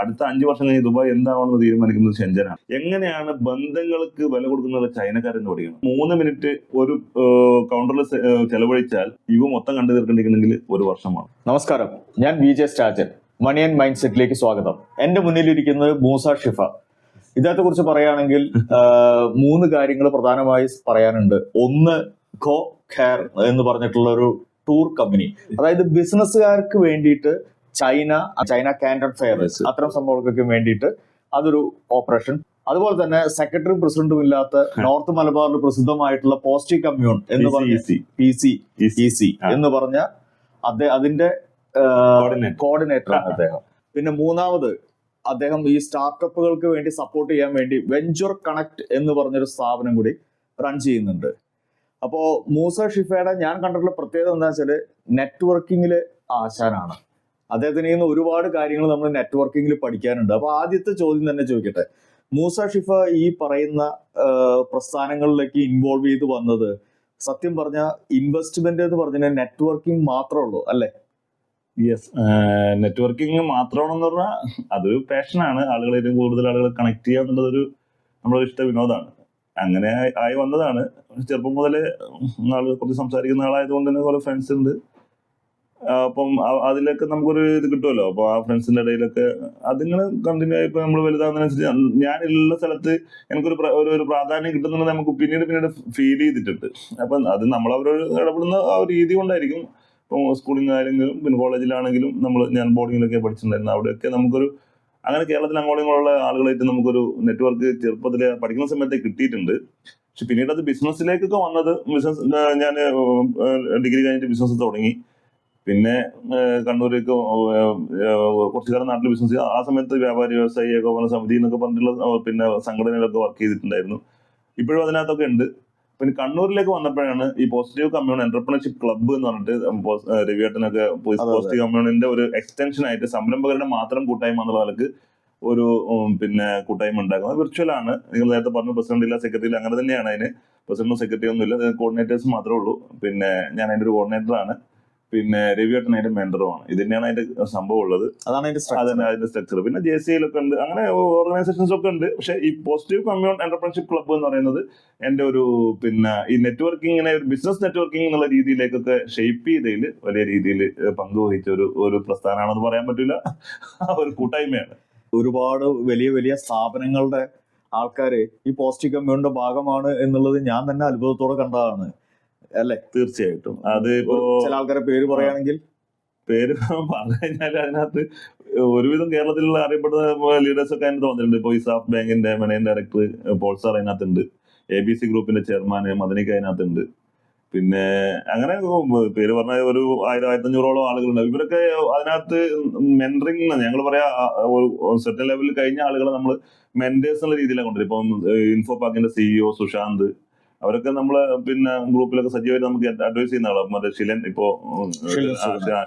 അടുത്ത അഞ്ചു വർഷം കഴിഞ്ഞ് ദുബായ് എന്താണെന്ന് തീരുമാനിക്കുന്നത് ഷെഞ്ചനാണ് എങ്ങനെയാണ് ബന്ധങ്ങൾക്ക് വില കൊടുക്കുന്നത് ചൈനക്കാരെന്ന് പഠിക്കണം. മൂന്ന് മിനിറ്റ് ഒരു കൗണ്ടറിൽ ചെലവഴിച്ചാൽ ഇവ മൊത്തം കണ്ടു തീർക്കേണ്ടി ഒരു വർഷമാണ്. നമസ്കാരം. ഞാൻ വി ജെ സ്റ്റാജൻ. മണി ആൻഡ് മൈൻഡ് സെറ്റിലേക്ക് സ്വാഗതം. എന്റെ മുന്നിലിരിക്കുന്നത് മൂസ ഷിഫ. ഇദ്ദേഹത്തെ കുറിച്ച് പറയുകയാണെങ്കിൽ മൂന്ന് കാര്യങ്ങൾ പ്രധാനമായി പറയാനുണ്ട്. ഒന്ന് ഖോ ഖേർ എന്ന് പറഞ്ഞിട്ടുള്ള ഒരു ടൂർ കമ്പനി. അതായത് ബിസിനസ്സുകാർക്ക് വേണ്ടിയിട്ട് ചൈന ചൈന കാൻഡൺ ഫെയർ അത്തരം സംഭവങ്ങൾക്കൊക്കെ വേണ്ടിയിട്ട് അതൊരു ഓപ്പറേഷൻ അതുപോലെ തന്നെ സെക്രട്ടറിയും പ്രസിഡന്റും ഇല്ലാത്ത നോർത്ത് മലബാറിൽ പ്രസിദ്ധമായിട്ടുള്ള പോസ്റ്റി കമ്മ്യൂൺ എന്ന് പറഞ്ഞ പി സി. ഇ സി എന്ന് പറഞ്ഞ അദ്ദേഹം അതിന്റെ കോർഡിനേറ്റർ ആണ് അദ്ദേഹം. പിന്നെ മൂന്നാമത് അദ്ദേഹം ഈ സ്റ്റാർട്ടപ്പുകൾക്ക് വേണ്ടി സപ്പോർട്ട് ചെയ്യാൻ വേണ്ടി വെഞ്ചർ കണക്ട് എന്ന് പറഞ്ഞൊരു സ്ഥാപനം കൂടി റൺ ചെയ്യുന്നുണ്ട്. അപ്പോ മൂസ ഷിഫയുടെ ഞാൻ കണ്ടിട്ടുള്ള പ്രത്യേകത എന്താ വെച്ചാൽ നെറ്റ്വർക്കിങ്ങിൽ ആശാനാണ്. അദ്ദേഹത്തിന് ഇന്ന് ഒരുപാട് കാര്യങ്ങൾ നമ്മൾ നെറ്റ്വർക്കിങ്ങിൽ പഠിക്കാനുണ്ട്. അപ്പൊ ആദ്യത്തെ ചോദ്യം തന്നെ ചോദിക്കട്ടെ. മൂസ ഷിഫ ഈ പറയുന്ന പ്രസ്ഥാനങ്ങളിലേക്ക് ഇൻവോൾവ് ചെയ്ത് വന്നത് സത്യം പറഞ്ഞ ഇൻവെസ്റ്റ്മെന്റ് എന്ന് പറഞ്ഞാൽ നെറ്റ്വർക്കിംഗ് മാത്രമേ ഉള്ളൂ അല്ലെ? യെസ് നെറ്റ്വർക്കിംഗ് മാത്രമാണെന്ന് പറഞ്ഞാൽ അതൊരു പാഷനാണ് ആളുകളെ കൂടുതൽ ആളുകളെ കണക്ട് ചെയ്യുക എന്നുള്ളതൊരു നമ്മുടെ ഇഷ്ട വിനോദമാണ്. അങ്ങനെ ആയി- വന്നതാണ്. ചെറുപ്പം മുതലേ ആൾ കുറച്ച് സംസാരിക്കുന്ന ആളായതുകൊണ്ട് തന്നെ കുറെ ഫ്രണ്ട്സ് ഉണ്ട്. അപ്പം അതിലൊക്കെ നമുക്കൊരു ഇത് കിട്ടുമല്ലോ. അപ്പൊ ആ ഫ്രണ്ട്സിന്റെ ഇടയിലൊക്കെ അതിങ്ങനെ കണ്ടിന്യൂ ആയി ഇപ്പൊ നമ്മൾ വലുതാകുന്നതിനനുസരിച്ച് ഞാനുള്ള സ്ഥലത്ത് എനിക്കൊരു ഒരു ഒരു പ്രാധാന്യം കിട്ടുന്നുണ്ട് നമുക്ക് പിന്നീട് പിന്നീട് ഫീൽ ചെയ്തിട്ടുണ്ട്. അപ്പം അത് നമ്മൾ അവരോട് ഇടപെടുന്ന ആ ഒരു രീതി കൊണ്ടായിരിക്കും ഇപ്പം സ്കൂളിൽ പിന്നെ കോളേജിലാണെങ്കിലും നമ്മൾ ഞാൻ ബോർഡിങ്ങിലൊക്കെ പഠിച്ചിട്ടുണ്ടായിരുന്നു. അവിടെയൊക്കെ നമുക്കൊരു അങ്ങനെ കേരളത്തിൽ ഇങ്ങോട്ടുള്ള ആളുകളായിട്ട് നമുക്കൊരു നെറ്റ്വർക്ക് ചെറുപ്പത്തിൽ പഠിക്കുന്ന സമയത്ത് കിട്ടിയിട്ടുണ്ട്. പക്ഷെ പിന്നീട് അത് ബിസിനസ്സിലേക്കൊക്കെ വന്നത് ബിസിനസ് ഞാൻ ഡിഗ്രി കഴിഞ്ഞിട്ട് ബിസിനസ് തുടങ്ങി. പിന്നെ കണ്ണൂരേക്ക് കുറച്ചു കാലം നാട്ടിൽ ബിസിനസ് ആ സമയത്ത് വ്യാപാരി വ്യവസായി ഏകോപന സമിതി എന്നൊക്കെ പറഞ്ഞിട്ടുള്ള പിന്നെ സംഘടനയിലൊക്കെ വർക്ക് ചെയ്തിട്ടുണ്ടായിരുന്നു. ഇപ്പോഴും അതിനകത്തൊക്കെ ഉണ്ട്. പിന്നെ കണ്ണൂരിലേക്ക് വന്നപ്പോഴാണ് ഈ പോസിറ്റീവ് കമ്മ്യൂൺ എന്റർപ്രണർഷിപ്പ് ക്ലബ്ബ് എന്ന് പറഞ്ഞിട്ട് രവിയേട്ടനൊക്കെ പോസിറ്റീവ് കമ്മ്യൂണിന്റെ ഒരു എക്സ്റ്റൻഷൻ ആയിട്ട് സംരംഭകരുടെ മാത്രം കൂട്ടായ്മ എന്നുള്ള നിലയ്ക്ക് ഒരു പിന്നെ കൂട്ടായ്മ ഉണ്ടാക്കുന്നത്. വിർച്വൽ ആണ്. നിങ്ങൾ നേരത്തെ പറഞ്ഞു പ്രസിഡന്റ് ഇല്ല സെക്രട്ടറി ഇല്ല അങ്ങനെ തന്നെയാണ് അതിന്. പ്രസിഡന്റും സെക്രട്ടറി ഒന്നും ഇല്ല കോർഡിനേറ്റേഴ്സ് മാത്രമേ ഉള്ളൂ. പിന്നെ ഞാൻ അതിന്റെ ഒരു കോർഡിനേറ്റർ ആണ്. പിന്നെ രവിയേട്ടൻ അതിന്റെ മെന്ററുമാണ് ഇത് തന്നെയാണ് അതിന്റെ സംഭവം ഉള്ളത്. അതാണ് അതിന്റെ അത് അതിന്റെ സ്ട്രക്ചർ പിന്നെ ജെ സി ഐയിലൊക്കെ ഉണ്ട്. അങ്ങനെ ഓർഗനൈസേഷൻസ് ഒക്കെ ഉണ്ട്. പക്ഷേ ഈ പോസിറ്റീവ് കമ്മ്യൂൺ എന്റർപ്രണർഷിപ്പ് ക്ലബ്ബ് എന്ന് പറയുന്നത് എന്റെ ഒരു പിന്നെ ഈ നെറ്റ്വർക്കിങ്ങിനെ ഒരു ബിസിനസ് നെറ്റ്വർക്കിംഗ് എന്നുള്ള രീതിയിലേക്കൊക്കെ ഷേപ്പ് ചെയ്തതിൽ വലിയ രീതിയിൽ പങ്കുവഹിച്ച ഒരു ഒരു പ്രസ്ഥാനമാണെന്ന് പറയാൻ പറ്റില്ല. ഒരു കൂട്ടായ്മയാണ്. ഒരുപാട് വലിയ വലിയ സ്ഥാപനങ്ങളുടെ ആൾക്കാര് ഈ പോസിറ്റീവ് കമ്മ്യൂണിന്റെ ഭാഗമാണ് എന്നുള്ളത് ഞാൻ തന്നെ അത്ഭുതത്തോടെ കണ്ടതാണ്. അല്ലെ? തീർച്ചയായിട്ടും. അത് ഇപ്പോ ചില ആൾക്കാരെ പേര് പറയുകയാണെങ്കിൽ പേര് പറഞ്ഞു കഴിഞ്ഞാൽ അതിനകത്ത് ഒരുവിധം കേരളത്തിലുള്ള അറിയപ്പെടുന്ന ലീഡേഴ്സ് ഒക്കെ അതിനകത്ത് വന്നിട്ടുണ്ട്. ഇപ്പൊ ഇസാഫ് ബാങ്കിന്റെ മെനേൻ ഡയറക്ടർ പോൾ സാർ അതിനകത്തുണ്ട്. എ ബി സി ഗ്രൂപ്പിന്റെ ചെയർമാൻ മദനിക്ക് അതിനകത്തുണ്ട്. പിന്നെ അങ്ങനെ പേര് പറഞ്ഞ ഒരു ആയിരം ആയിരത്തി ആയിരത്തഞ്ഞൂറോളം ആളുകളുണ്ട്. ഇവരൊക്കെ അതിനകത്ത് മെന്ററിംഗ് ഞങ്ങൾ പറയാ സെറ്റൽ ഒരു സെർട്ടൻ ലെവലിൽ കഴിഞ്ഞ ആളുകളെ നമ്മൾ മെന്റേഴ്സ് എന്നുള്ള രീതിയിലാണ് കൊണ്ടുവരും ഇപ്പം ഇൻഫോ പാക്കിന്റെ സിഇഒ സുശാന്ത് അവരൊക്കെ നമ്മൾ പിന്നെ ഗ്രൂപ്പിലൊക്കെ സജീവമായിട്ട് നമുക്ക് അഡ്വൈസ് ചെയ്യുന്ന ആളാണ് മറ്റേ ശിലൻ ഇപ്പോ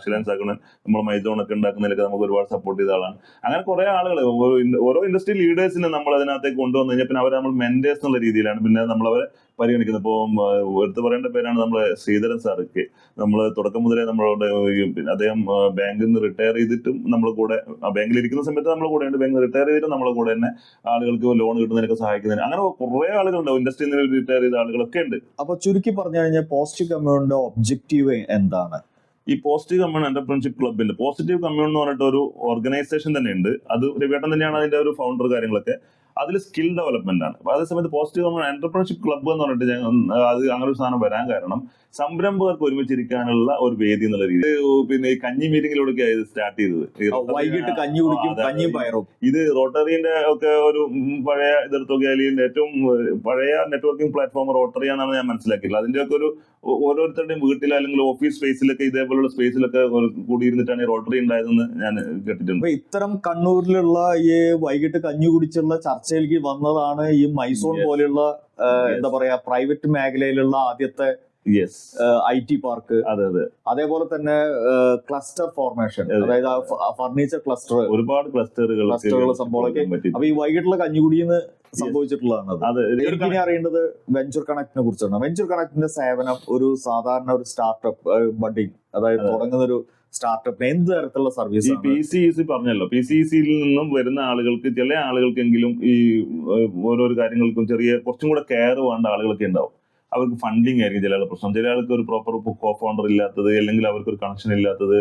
ശിലൻ സാഗണൻ. നമ്മൾ മൈസോൺ ഒക്കെ ഉണ്ടാക്കുന്നതിലൊക്കെ നമുക്ക് ഒരുപാട് സപ്പോർട്ട് ചെയ്ത ആളാണ്. അങ്ങനെ കുറെ ആളുകൾ ഓരോ ഇൻഡസ്ട്രി ലീഡേഴ്സിനെ നമ്മൾ അതിനകത്തേക്ക് കൊണ്ടുവന്നു കഴിഞ്ഞാൽ പിന്നെ അവരെ നമ്മൾ മെന്റേഴ്സ് എന്നുള്ള രീതിയിലാണ്. പിന്നെ നമ്മളവരെ പരിഗണിക്കുന്നത്. ഇപ്പോൾ എടുത്തു പറയേണ്ട പേരാണ് നമ്മളെ ശ്രീധരൻ സാർക്ക് നമ്മൾ തുടക്കം മുതലേ നമ്മളോട് പിന്നെ അദ്ദേഹം ബാങ്കിൽ നിന്ന് റിട്ടയർ ചെയ്തിട്ടും നമ്മൾ കൂടെ ബാങ്കിൽ ഇരിക്കുന്ന സമയത്ത് നമ്മൾ കൂടെ ഉണ്ട്. ബാങ്കിൽ റിട്ടയർ ചെയ്തിട്ട് നമ്മളെ കൂടെ തന്നെ ആളുകൾക്ക് ലോൺ കിട്ടുന്നതിനൊക്കെ സഹായിക്കുന്നതിന്. അങ്ങനെ കുറെ ആളുകളുണ്ടാവും. ഇൻഡസ്ട്രിയിൽ നിന്ന് റിട്ടയർ ചെയ്ത ആളുകളൊക്കെ ഉണ്ട്. അപ്പൊ ചുരുക്കി പറഞ്ഞു കഴിഞ്ഞാൽ പോസിറ്റീവ് കമ്മ്യൂണിന്റെ ഒബ്ജക്റ്റീവ് എന്താണ്? ഈ പോസിറ്റീവ് കമ്മ്യൂൺ എന്റർപ്രണർഷിപ്പ് ക്ലബിന്റെ പോസിറ്റീവ് കമ്മ്യൂൺ എന്ന് പറഞ്ഞിട്ട് ഒരു ഓർഗനൈസേഷൻ തന്നെ ഉണ്ട്. അത് രവിയേട്ടൻ തന്നെയാണ് അതിന്റെ ഒരു ഫൗണ്ടർ കാര്യങ്ങളൊക്കെ. അതിൽ സ്കിൽ ഡെവലപ്മെന്റ് ആണ്. അപ്പൊ അതേസമയത്ത് പോസിറ്റീവ് നമ്മൾ എന്റർപ്രണർഷിപ്പ് ക്ലബ്ബ് എന്ന് പറഞ്ഞിട്ട് അത് അങ്ങനെ ഒരു സാധനം വരാൻ കാരണം സംരംഭകർക്ക് ഒരുമിച്ചിരിക്കാനുള്ള ഒരു വേദി എന്നുള്ള രീതി പിന്നെ ഈ കഞ്ഞി മീറ്റിംഗിലൂടെ ഇത് സ്റ്റാർട്ട് ചെയ്തത്. വൈകിട്ട് കഞ്ഞി കുടിക്കും. കഞ്ഞിയും പയറും. ഇത് റോട്ടറിന്റെ ഒക്കെ ഒരു പഴയ ഇതെടുത്ത് നോക്കിയാൽ ഏറ്റവും പഴയ നെറ്റ്വർക്കിംഗ് പ്ലാറ്റ്ഫോം റോട്ടറി ആണെന്ന് ഞാൻ മനസ്സിലാക്കിയില്ല അതിന്റെ ഒക്കെ ഒരു ഓരോരുത്തരുടെയും വീട്ടിൽ അല്ലെങ്കിൽ ഓഫീസ് സ്പേസിലൊക്കെ ഇതേപോലുള്ള സ്പേസിലൊക്കെ കൂടിയിരുന്നിട്ടാണ് ഈ റോട്ടറി ഉണ്ടായതെന്ന് ഞാൻ കേട്ടിട്ടുണ്ട്. ഇത്തരം കണ്ണൂരിലുള്ള ഈ വൈകിട്ട് കഞ്ഞി കുടിച്ചുള്ള ചർച്ചയിലേക്ക് വന്നതാണ് ഈ മൈസൂൺ. പോലെയുള്ള. എന്താ പറയാ പ്രൈവറ്റ് മേഖലയിലുള്ള ആദ്യത്തെ യെസ് ഐ ടി പാർക്ക്. അതെ അതെ. അതേപോലെ തന്നെ ക്ലസ്റ്റർ ഫോർമേഷൻ. അതെ. അതായത് ഫർണിച്ചർ ക്ലസ്റ്റർ. ഒരുപാട് ക്ലസ്റ്ററുകൾ ക്ലസ്റ്ററുകൾ സംഭവമൊക്കെ അപ്പൊ ഈ വൈകിട്ടുള്ള കഞ്ഞുകുടിന്ന് സംഭവിച്ചിട്ടുള്ളതാണ് അത്. അതെ ഇത് ഒരു എനിക്ക് ഇനി അറിയേണ്ടത് വെഞ്ചർ കണക്റ്റിനെ കുറിച്ചാണ്. വെഞ്ചർ കണക്റ്റിന്റെ സേവനം ഒരു സാധാരണ ഒരു സ്റ്റാർട്ടപ്പ് ബഡിങ് അതായത് അതെ. തുടങ്ങുന്ന ഒരു സ്റ്റാർട്ടപ്പിന് എന്ത് തരത്തിലുള്ള സർവീസ് ഈ പി സി സി പറഞ്ഞല്ലോ. പി സി സിയിൽ നിന്നും വരുന്ന ആളുകൾക്ക് ചില ആളുകൾക്കെങ്കിലും ഈ ഓരോ ഓരോരോ കാര്യങ്ങൾക്കും ചെറിയ കുറച്ചും കൂടെ കെയർ വേണ്ട ആളുകളൊക്കെ ഉണ്ടാവും. അവർക്ക് ഫണ്ടിങ് ആയിരിക്കും ചില പ്രശ്നം. ചില ആൾക്ക് ഒരു പ്രോപ്പർ കോ ഫൗണ്ടർ ഇല്ലാത്തത് അല്ലെങ്കിൽ അവർക്ക് ഒരു കണക്ഷൻ ഇല്ലാത്തത്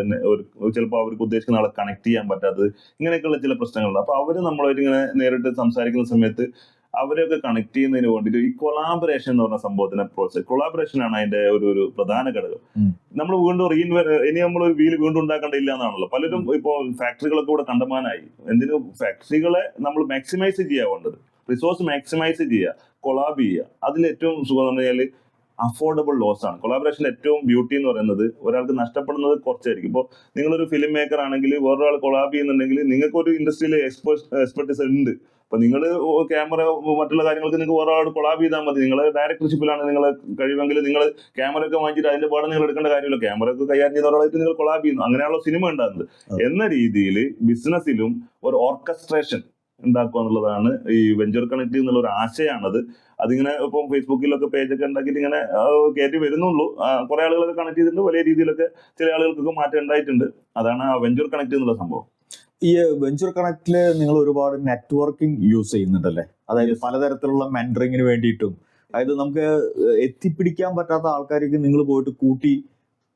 ചിലപ്പോൾ അവർക്ക് ഉദ്ദേശിക്കുന്ന ആളെ കണക്ട് ചെയ്യാൻ പറ്റാത്തത് ഇങ്ങനെയൊക്കെയുള്ള ചില പ്രശ്നങ്ങളുണ്ട്. അപ്പൊ അവർ നമ്മളായിട്ട് ഇങ്ങനെ നേരിട്ട് സംസാരിക്കുന്ന സമയത്ത് അവരെയൊക്കെ കണക്ട് ചെയ്യുന്നതിന് വേണ്ടിയിട്ട് ഈ കൊളാബറേഷൻ എന്ന് പറഞ്ഞ സംഭവത്തിനെ പ്രോത്സാഹിക്കും കൊളാബറേഷൻ ആണ് അതിന്റെ ഒരു ഒരു പ്രധാന ഘടകം. നമ്മൾ വീണ്ടും റീ ഇനി നമ്മൾ ഒരു വീൽ വീണ്ടും ഉണ്ടാക്കേണ്ടില്ല എന്നാണല്ലോ. പലരും ഇപ്പോൾ ഫാക്ടറികളൊക്കെ ഇവിടെ കണ്ടമാനായി. എന്തിനു? ഫാക്ടറികളെ നമ്മൾ മാക്സിമൈസ് ചെയ്യുക വേണ്ടത്. റിസോഴ്സ് മാക്സിമൈസ് ചെയ്യുക കൊളാബ് ചെയ്യുക അതിൽ ഏറ്റവും സുഖം എന്ന് പറഞ്ഞാൽ അഫോർഡബിൾ ലോസ് ആണ്. കൊളാബറേഷന്റെ ഏറ്റവും ബ്യൂട്ടി എന്ന് പറയുന്നത് ഒരാൾക്ക് നഷ്ടപ്പെടുന്നത് കുറച്ചായിരിക്കും. ഇപ്പോൾ നിങ്ങളൊരു ഫിലിം മേക്കർ ആണെങ്കിൽ വേറൊരാൾ കൊളാബ് ചെയ്യുന്നുണ്ടെങ്കിൽ നിങ്ങൾക്ക് ഒരു ഇൻഡസ്ട്രിയിൽ എക്സ്പെർട്ടീസ് ഉണ്ട്. അപ്പൊ നിങ്ങൾ ക്യാമറ മറ്റുള്ള കാര്യങ്ങൾക്ക് നിങ്ങൾക്ക് ആളോട് കൊളാബ് ചെയ്താൽ മതി. നിങ്ങൾ ഡയറക്ടർഷിപ്പിലാണ് നിങ്ങൾ കഴിവെങ്കിൽ നിങ്ങൾ ക്യാമറ ഒക്കെ വാങ്ങിച്ചിട്ട് അതിന്റെ പാടെ നിങ്ങൾ എടുക്കേണ്ട കാര്യമില്ല. ക്യാമറ ഒക്കെ കൈകാര്യം ചെയ്ത ഒരാളായിട്ട് നിങ്ങൾ കൊളാബ് ചെയ്യുന്നു. അങ്ങനെയുള്ള സിനിമ ഉണ്ടാകുന്നത്. എന്ന രീതിയിൽ ബിസിനസ്സിലും ഒരു ഓർക്കസ്ട്രേഷൻ ഉണ്ടാക്കുക എന്നുള്ളതാണ് ഈ വെഞ്ചർ കണക്ട് എന്നുള്ള ഒരു ആശയമാണത് അതിങ്ങനെ ഇപ്പം ഫേസ്ബുക്കിലൊക്കെ പേജൊക്കെ ഉണ്ടാക്കിയിട്ട് ഇങ്ങനെ കയറ്റി വരുന്നുള്ളൂ. കുറെ ആളുകളൊക്കെ കണക്ട് ചെയ്തിട്ടുണ്ട്. വലിയ രീതിയിലൊക്കെ ചില ആളുകൾക്കൊക്കെ മാറ്റം ഉണ്ടായിട്ടുണ്ട്. അതാണ് ആ വെഞ്ചർ കണക്ട് എന്നുള്ള സംഭവം. ഈ വെഞ്ചർ കണക്റ്റിൽ നിങ്ങൾ ഒരുപാട് നെറ്റ്വർക്കിംഗ് യൂസ് ചെയ്യുന്നുണ്ടല്ലേ? അതായത് പലതരത്തിലുള്ള മെന്ററിങ്ങിന് വേണ്ടിയിട്ടും. അതായത് നമുക്ക് എത്തിപ്പിടിക്കാൻ പറ്റാത്ത ആൾക്കാർക്ക് നിങ്ങൾ പോയിട്ട് കൂട്ടി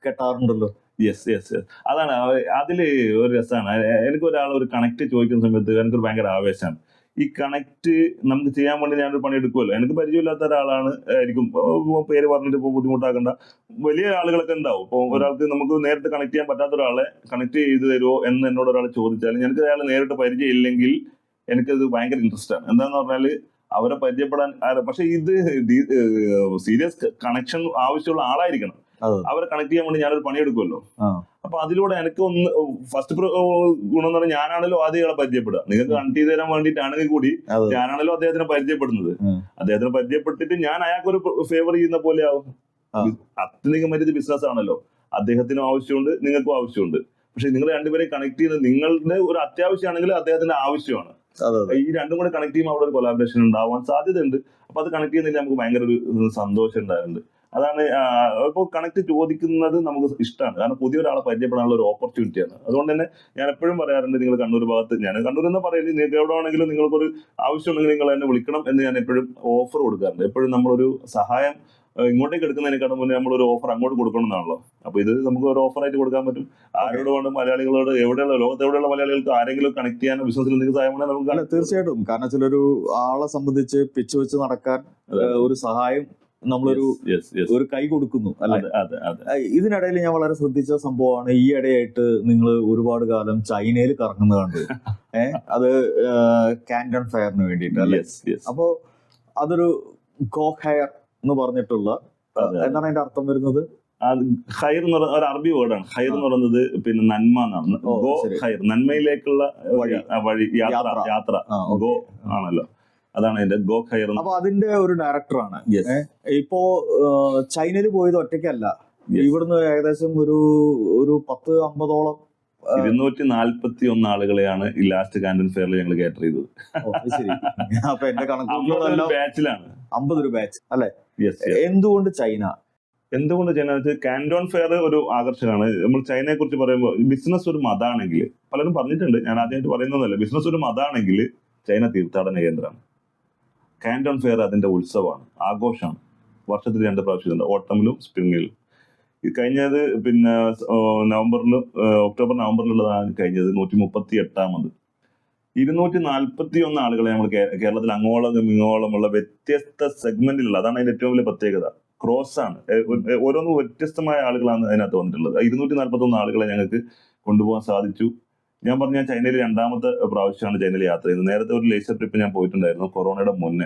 കെട്ടാറുണ്ടല്ലോ? യെസ് യെസ് യെസ് അതാണ് അതിൽ ഒരു രസമാണ് എനിക്ക് ഒരാൾ ഒരു കണക്ട് ചോദിക്കുന്ന സമയത്ത് എനിക്കൊരു ഭയങ്കര ആവേശമാണ് ഈ കണക്ട് നമുക്ക് ചെയ്യാൻ വേണ്ടി ഞാനൊരു പണി എടുക്കുമല്ലോ എനിക്ക് പരിചയമില്ലാത്ത ഒരാളാണ് ആയിരിക്കും. പേര് പറഞ്ഞിട്ട് ഇപ്പോൾ ബുദ്ധിമുട്ടാക്കണ്ട. വലിയ ആളുകളൊക്കെ ഉണ്ടാവും. ഇപ്പോൾ ഒരാൾക്ക് നമുക്ക് നേരിട്ട് കണക്ട് ചെയ്യാൻ പറ്റാത്ത ഒരാളെ കണക്ട് ചെയ്ത് തരുമോ എന്ന് എന്നോട് ഒരാൾ ചോദിച്ചാൽ എനിക്ക് അയാൾ നേരിട്ട് പരിചയം ഇല്ലെങ്കിൽ എനിക്കത് ഭയങ്കര ഇൻട്രസ്റ്റ് ആണ്. എന്താന്ന് പറഞ്ഞാൽ അവരെ പരിചയപ്പെടാൻ പക്ഷെ ഇത് സീരിയസ് കണക്ഷൻ ആവശ്യമുള്ള ആളായിരിക്കണം. അവരെ കണക്ട് ചെയ്യാൻ വേണ്ടി ഞാനൊരു പണിയെടുക്കുമല്ലോ. അപ്പൊ അതിലൂടെ എനിക്ക് ഒന്ന് ഫസ്റ്റ് ഗുണം എന്ന് പറഞ്ഞാൽ ഞാനാണല്ലോ ആദ്യം ഇയാളെ പരിചയപ്പെടുക. നിങ്ങൾക്ക് കണക്ട് ചെയ്ത് തരാൻ വേണ്ടിയിട്ടാണെങ്കിൽ കൂടി ഞാനാണല്ലോ അദ്ദേഹത്തിനെ പരിചയപ്പെടുന്നത്. അദ്ദേഹത്തിനെ പരിചയപ്പെട്ടിട്ട് ഞാൻ അയാൾക്കൊരു ഫേവർ ചെയ്യുന്ന പോലെ ആവും. അത്യധികം വലിയ ബിസിനസ് ആണല്ലോ. അദ്ദേഹത്തിനും ആവശ്യമുണ്ട് നിങ്ങൾക്കും ആവശ്യമുണ്ട്. പക്ഷെ നിങ്ങൾ രണ്ടുപേരെ കണക്ട് ചെയ്യുന്നത് നിങ്ങളുടെ ഒരു അത്യാവശ്യമാണെങ്കിൽ അദ്ദേഹത്തിന്റെ ആവശ്യമാണ്. ഈ രണ്ടും കൂടെ കണക്ട് ചെയ്യുമ്പോൾ അവിടെ ഒരു കൊലാബറേഷൻ ഉണ്ടാവാൻ സാധ്യതയുണ്ട്. അപ്പൊ അത് കണക്ട് ചെയ്യുന്നതിൽ നമുക്ക് ഭയങ്കര ഒരു സന്തോഷം ഉണ്ടാകുന്നുണ്ട്. അതാണ് ഇപ്പോൾ കണക്ട് ചോദിക്കുന്നത് നമുക്ക് ഇഷ്ടമാണ്. കാരണം പുതിയ ഒരാളെ പരിചയപ്പെടാനുള്ള ഒരു ഓപ്പർച്യൂണിറ്റിയാണ് അതുകൊണ്ട് തന്നെ ഞാൻ എപ്പോഴും പറയാറുണ്ട് നിങ്ങൾ കണ്ണൂർ ഭാഗത്ത് ഞാൻ കണ്ണൂർ എന്ന് പറയുന്നത് നിങ്ങൾക്ക് എവിടെ ആണെങ്കിലും നിങ്ങൾക്കൊരു ആവശ്യമുണ്ടെങ്കിൽ നിങ്ങൾ എന്നെ വിളിക്കണം എന്ന് ഞാൻ എപ്പോഴും ഓഫർ കൊടുക്കാറുണ്ട്. എപ്പോഴും നമ്മളൊരു സഹായം ഇങ്ങോട്ടേക്ക് എടുക്കുന്നതിനേക്കാളും മുന്നേ നമ്മളൊരു ഓഫർ അങ്ങോട്ട് കൊടുക്കണം എന്നാണല്ലോ. അപ്പൊ ഇത് നമുക്ക് ഒരു ഓഫർ ആയിട്ട് കൊടുക്കാൻ പറ്റും. ആരോട് വേണം മലയാളികളോട് എവിടെയുള്ള ലോകത്ത് എവിടെയുള്ള മലയാളികൾക്ക് ആരെങ്കിലും കണക്ട് ചെയ്യാൻ ബിസിനസ്സിൽ നിങ്ങൾക്ക് സഹായം നമുക്ക് തീർച്ചയായിട്ടും. കാരണം വെച്ചാൽ ഒരു ആളെ സംബന്ധിച്ച് പിച്ച് വെച്ച് നടക്കാൻ ഒരു സഹായം നമ്മളൊരു. ഒരു കൈ കൊടുക്കുന്നു അല്ലെ? ഇതിനിടയിൽ ഞാൻ വളരെ ശ്രദ്ധിച്ച സംഭവമാണ് ഈ ഇടയായിട്ട് നിങ്ങൾ ഒരുപാട് കാലം ചൈനയിൽ കറങ്ങുന്ന കണ്ടു ഏഹ് അത് കാൻഡൺ ഫെയറിന് വേണ്ടിയിട്ട് അല്ലെ? അപ്പോ അതൊരു ഗോ ഹെയർ എന്ന് പറഞ്ഞിട്ടുള്ള എന്താണ് അതിന്റെ അർത്ഥം വരുന്നത്? ഹൈർ എന്ന് പറയുന്ന ഒരു അറബി വേർഡാണ് ഹൈർ എന്ന് പറയുന്നത് പിന്നെ നന്മ എന്നാണ്. ഗോ. ഹൈർ നന്മയിലേക്കുള്ള വഴി. യാത്ര യാത്ര. ഗോ ആണല്ലോ. അതാണ് അതിന്റെ ഗോ ഹയർ അപ്പൊ അതിന്റെ ഒരു ഡയറക്ടറാണ്. ഇപ്പോ ചൈനയിൽ പോയത് ഒറ്റയ്ക്കല്ല. ഇവിടുന്ന് ഏകദേശം ഒരു ഒരു പത്ത് അമ്പതോളം ഇരുന്നൂറ്റി നാല്പത്തി ഒന്ന് ആളുകളെയാണ് ഈ ലാസ്റ്റ് കാൻഡൻ ഫെയറിൽ ഞങ്ങൾ കേറ്റർ ചെയ്തത്. അപ്പൊ എന്റെ കണക്കുകളെല്ലാം ബാച്ചിലാണ് അമ്പത് ഒരു ബാച്ച് അല്ലെ? യെസ് എന്തുകൊണ്ട് ചൈന? എന്തുകൊണ്ട് ചൈന? കാൻഡോൺ ഫെയർ ഒരു ആകർഷകമാണ്. നമ്മൾ ചൈനയെ കുറിച്ച് പറയുമ്പോൾ ബിസിനസ് ഒരു മതാണെങ്കിൽ പലരും പറഞ്ഞിട്ടുണ്ട് ഞാൻ ആദ്യമായിട്ട് പറയുന്നതല്ല ബിസിനസ് ഒരു മതാണെങ്കിൽ ചൈന തീർത്ഥാടന കേന്ദ്രമാണ്. കാൻഡോൺ ഫെയർ അതിന്റെ ഉത്സവമാണ്. ആഘോഷമാണ്. വർഷത്തിൽ രണ്ട് പ്രാവശ്യം ഓട്ടമിലും സ്പ്രിങ്ങിലും. കഴിഞ്ഞത് പിന്നെ നവംബറിലും ഒക്ടോബർ നവംബറിലുള്ളതാണ് കഴിഞ്ഞത്. നൂറ്റി മുപ്പത്തി എട്ടാമത് ഇരുന്നൂറ്റി നാൽപ്പത്തി ഒന്ന് ആളുകളെ നമ്മൾ കേരളത്തിൽ അങ്ങോളം ഇങ്ങോളമുള്ള വ്യത്യസ്ത സെഗ്മെന്റിലുള്ള അതാണ് അതിന്റെ ഏറ്റവും വലിയ പ്രത്യേകത. ക്രോസ് ആണ്. ഓരോന്നും വ്യത്യസ്തമായ ആളുകളാണ് അതിനകത്ത് വന്നിട്ടുള്ളത്. ഇരുന്നൂറ്റി നാൽപ്പത്തി ഒന്ന് ആളുകളെ ഞങ്ങൾക്ക് കൊണ്ടുപോകാൻ സാധിച്ചു. ഞാൻ പറഞ്ഞ ചൈനയിൽ രണ്ടാമത്തെ പ്രാവശ്യമാണ് ചൈനയിൽ യാത്ര ചെയ്യുന്നത് നേരത്തെ ഒരു ലേസർ ട്രിപ്പ് ഞാൻ പോയിട്ടുണ്ടായിരുന്നു കൊറോണയുടെ മുന്നേ.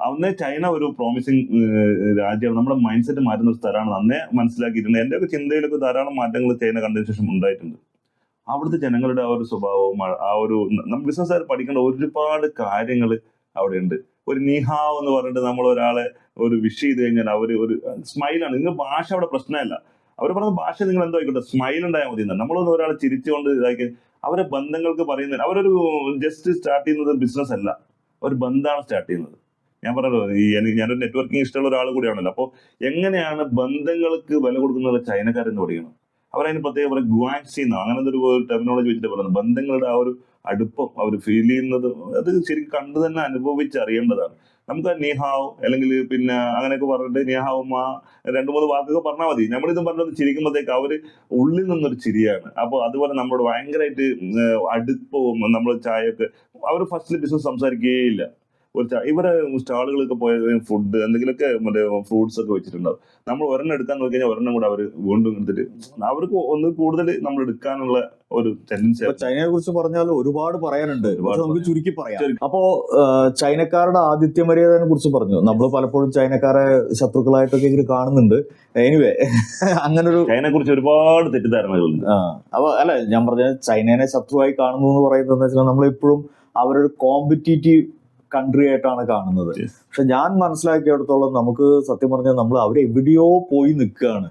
അന്നേ ചൈന ഒരു പ്രോമിസിങ് രാജ്യമാണ്. നമ്മുടെ മൈൻഡ് സെറ്റ് മാറ്റുന്ന ഒരു സ്ഥലമാണ്. അന്നേ മനസ്സിലാക്കിയിട്ടുണ്ട്. എന്റെ ഒക്കെ ചിന്തയിലൊക്കെ ധാരാളം മാറ്റങ്ങൾ ചൈന കണ്ടതിന് ശേഷം ഉണ്ടായിട്ടുണ്ട്. അവിടുത്തെ ജനങ്ങളുടെ ആ ഒരു സ്വഭാവവും ആ- ഒരു നമ്മൾ ബിസിനസ്സുകാർ പഠിക്കേണ്ട ഒരുപാട് കാര്യങ്ങൾ അവിടെ ഉണ്ട് ഒരു നിഹാവ് എന്ന് പറഞ്ഞിട്ട് നമ്മൾ ഒരാളെ ഒരു വിഷ് ചെയ്ത് കഴിഞ്ഞാൽ അവർ ഒരു സ്മൈലാണ് ഇന്ന് ഭാഷ അവിടെ പ്രശ്നമല്ല. അവർ പറഞ്ഞ ഭാഷ നിങ്ങൾ എന്തോ ആയിക്കോട്ടെ സ്മൈൽ ഉണ്ടായാൽ മതി നമ്മളൊന്ന് ഒരാളെ ചിരിച്ചുകൊണ്ട് ഇതാക്കി അവരെ ബന്ധങ്ങൾക്ക് പറയുന്നത് അവരൊരു ജസ്റ്റ് സ്റ്റാർട്ട് ചെയ്യുന്നത് ബിസിനസ് അല്ല. ഒരു ബന്ധമാണ് സ്റ്റാർട്ട് ചെയ്യുന്നത്. ഞാൻ പറഞ്ഞല്ലോ ഈ എനിക്ക് ഞാനൊരു നെറ്റ്വർക്കിംഗ് ഇഷ്ടമുള്ള ഒരാൾ കൂടിയാണല്ലോ. അപ്പോൾ എങ്ങനെയാണ് ബന്ധങ്ങൾക്ക് വില കൊടുക്കുന്നത് ചൈനക്കാരെന്ന് പഠിക്കണം അവരതിന് പ്രത്യേകം പറയും ഗുവാക്സി എന്നോ അങ്ങനെ ഒരു ടെർമിനോളജി വെച്ചിട്ട് പറയുന്നത്. ബന്ധങ്ങളുടെ ആ ഒരു അടുപ്പം അവർ ഫീൽ ചെയ്യുന്നത് അത് ശരിക്കും കണ്ടു തന്നെ അനുഭവിച്ച് അറിയേണ്ടതാണ് നമുക്ക് നിഹാവ് അല്ലെങ്കിൽ പിന്നെ അങ്ങനെയൊക്കെ പറഞ്ഞിട്ട് നിഹാവുമ്മ രണ്ട് മൂന്ന് വാക്കൊക്കെ പറഞ്ഞാൽ മതി. നമ്മളിത് പറഞ്ഞത് ചിരിക്കുമ്പോഴത്തേക്ക് അവർ ഉള്ളിൽ നിന്നൊരു ചിരിയാണ്. അപ്പോൾ അതുപോലെ നമ്മളോട് ഭയങ്കരമായിട്ട് അടുപ്പവും നമ്മൾ ചായയൊക്കെ അവർ ഫസ്റ്റിൽ ബിസിനസ് സംസാരിക്കുകയില്ല ഒരു ഇവിടെ സ്റ്റാളുകളൊക്കെ പോയ ഫുഡ് എന്തെങ്കിലുമൊക്കെ മറ്റേ ഫ്രൂട്ട്സ് ഒക്കെ വെച്ചിട്ടുണ്ടാവും. നമ്മൾ ഒരെണ്ണം എടുക്കാൻ നോക്കി കഴിഞ്ഞാൽ ഒരെണ്ണം കൂടെ അവർ വീണ്ടും എടുത്തിട്ട് അവർക്ക് ഒന്ന് കൂടുതൽ നമ്മൾ എടുക്കാനുള്ള ഒരു ടെൻഡൻസി ചൈനയെ കുറിച്ച് പറഞ്ഞാൽ ഒരുപാട് പറയാനുണ്ട്. നമുക്ക് ചുരുക്കി പറയാം. അപ്പോ ചൈനക്കാരുടെ ആദിത്യ മര്യാദനെ കുറിച്ച് പറഞ്ഞു. നമ്മൾ പലപ്പോഴും ചൈനക്കാരെ ശത്രുക്കളായിട്ടൊക്കെ ഇങ്ങനെ കാണുന്നുണ്ട്. എനിവേ അങ്ങനൊരു ചൈനയെ കുറിച്ച് ഒരുപാട് തെറ്റിദ്ധാരണകളുണ്ട്. അപ്പൊ അല്ല ഞാൻ പറഞ്ഞ ചൈനനെ ശത്രുവായി കാണുന്നു എന്ന് പറയുന്നത് എന്താ വെച്ചാൽ നമ്മളെപ്പോഴും അവരൊരു കോമ്പറ്റീറ്റീവ് കൺട്രി ആയിട്ടാണ് കാണുന്നത്. പക്ഷെ ഞാൻ മനസ്സിലാക്കിയിടത്തോളം നമുക്ക് സത്യം പറഞ്ഞാൽ നമ്മൾ അവരെവിടെയോ പോയി നിൽക്കുകയാണ്.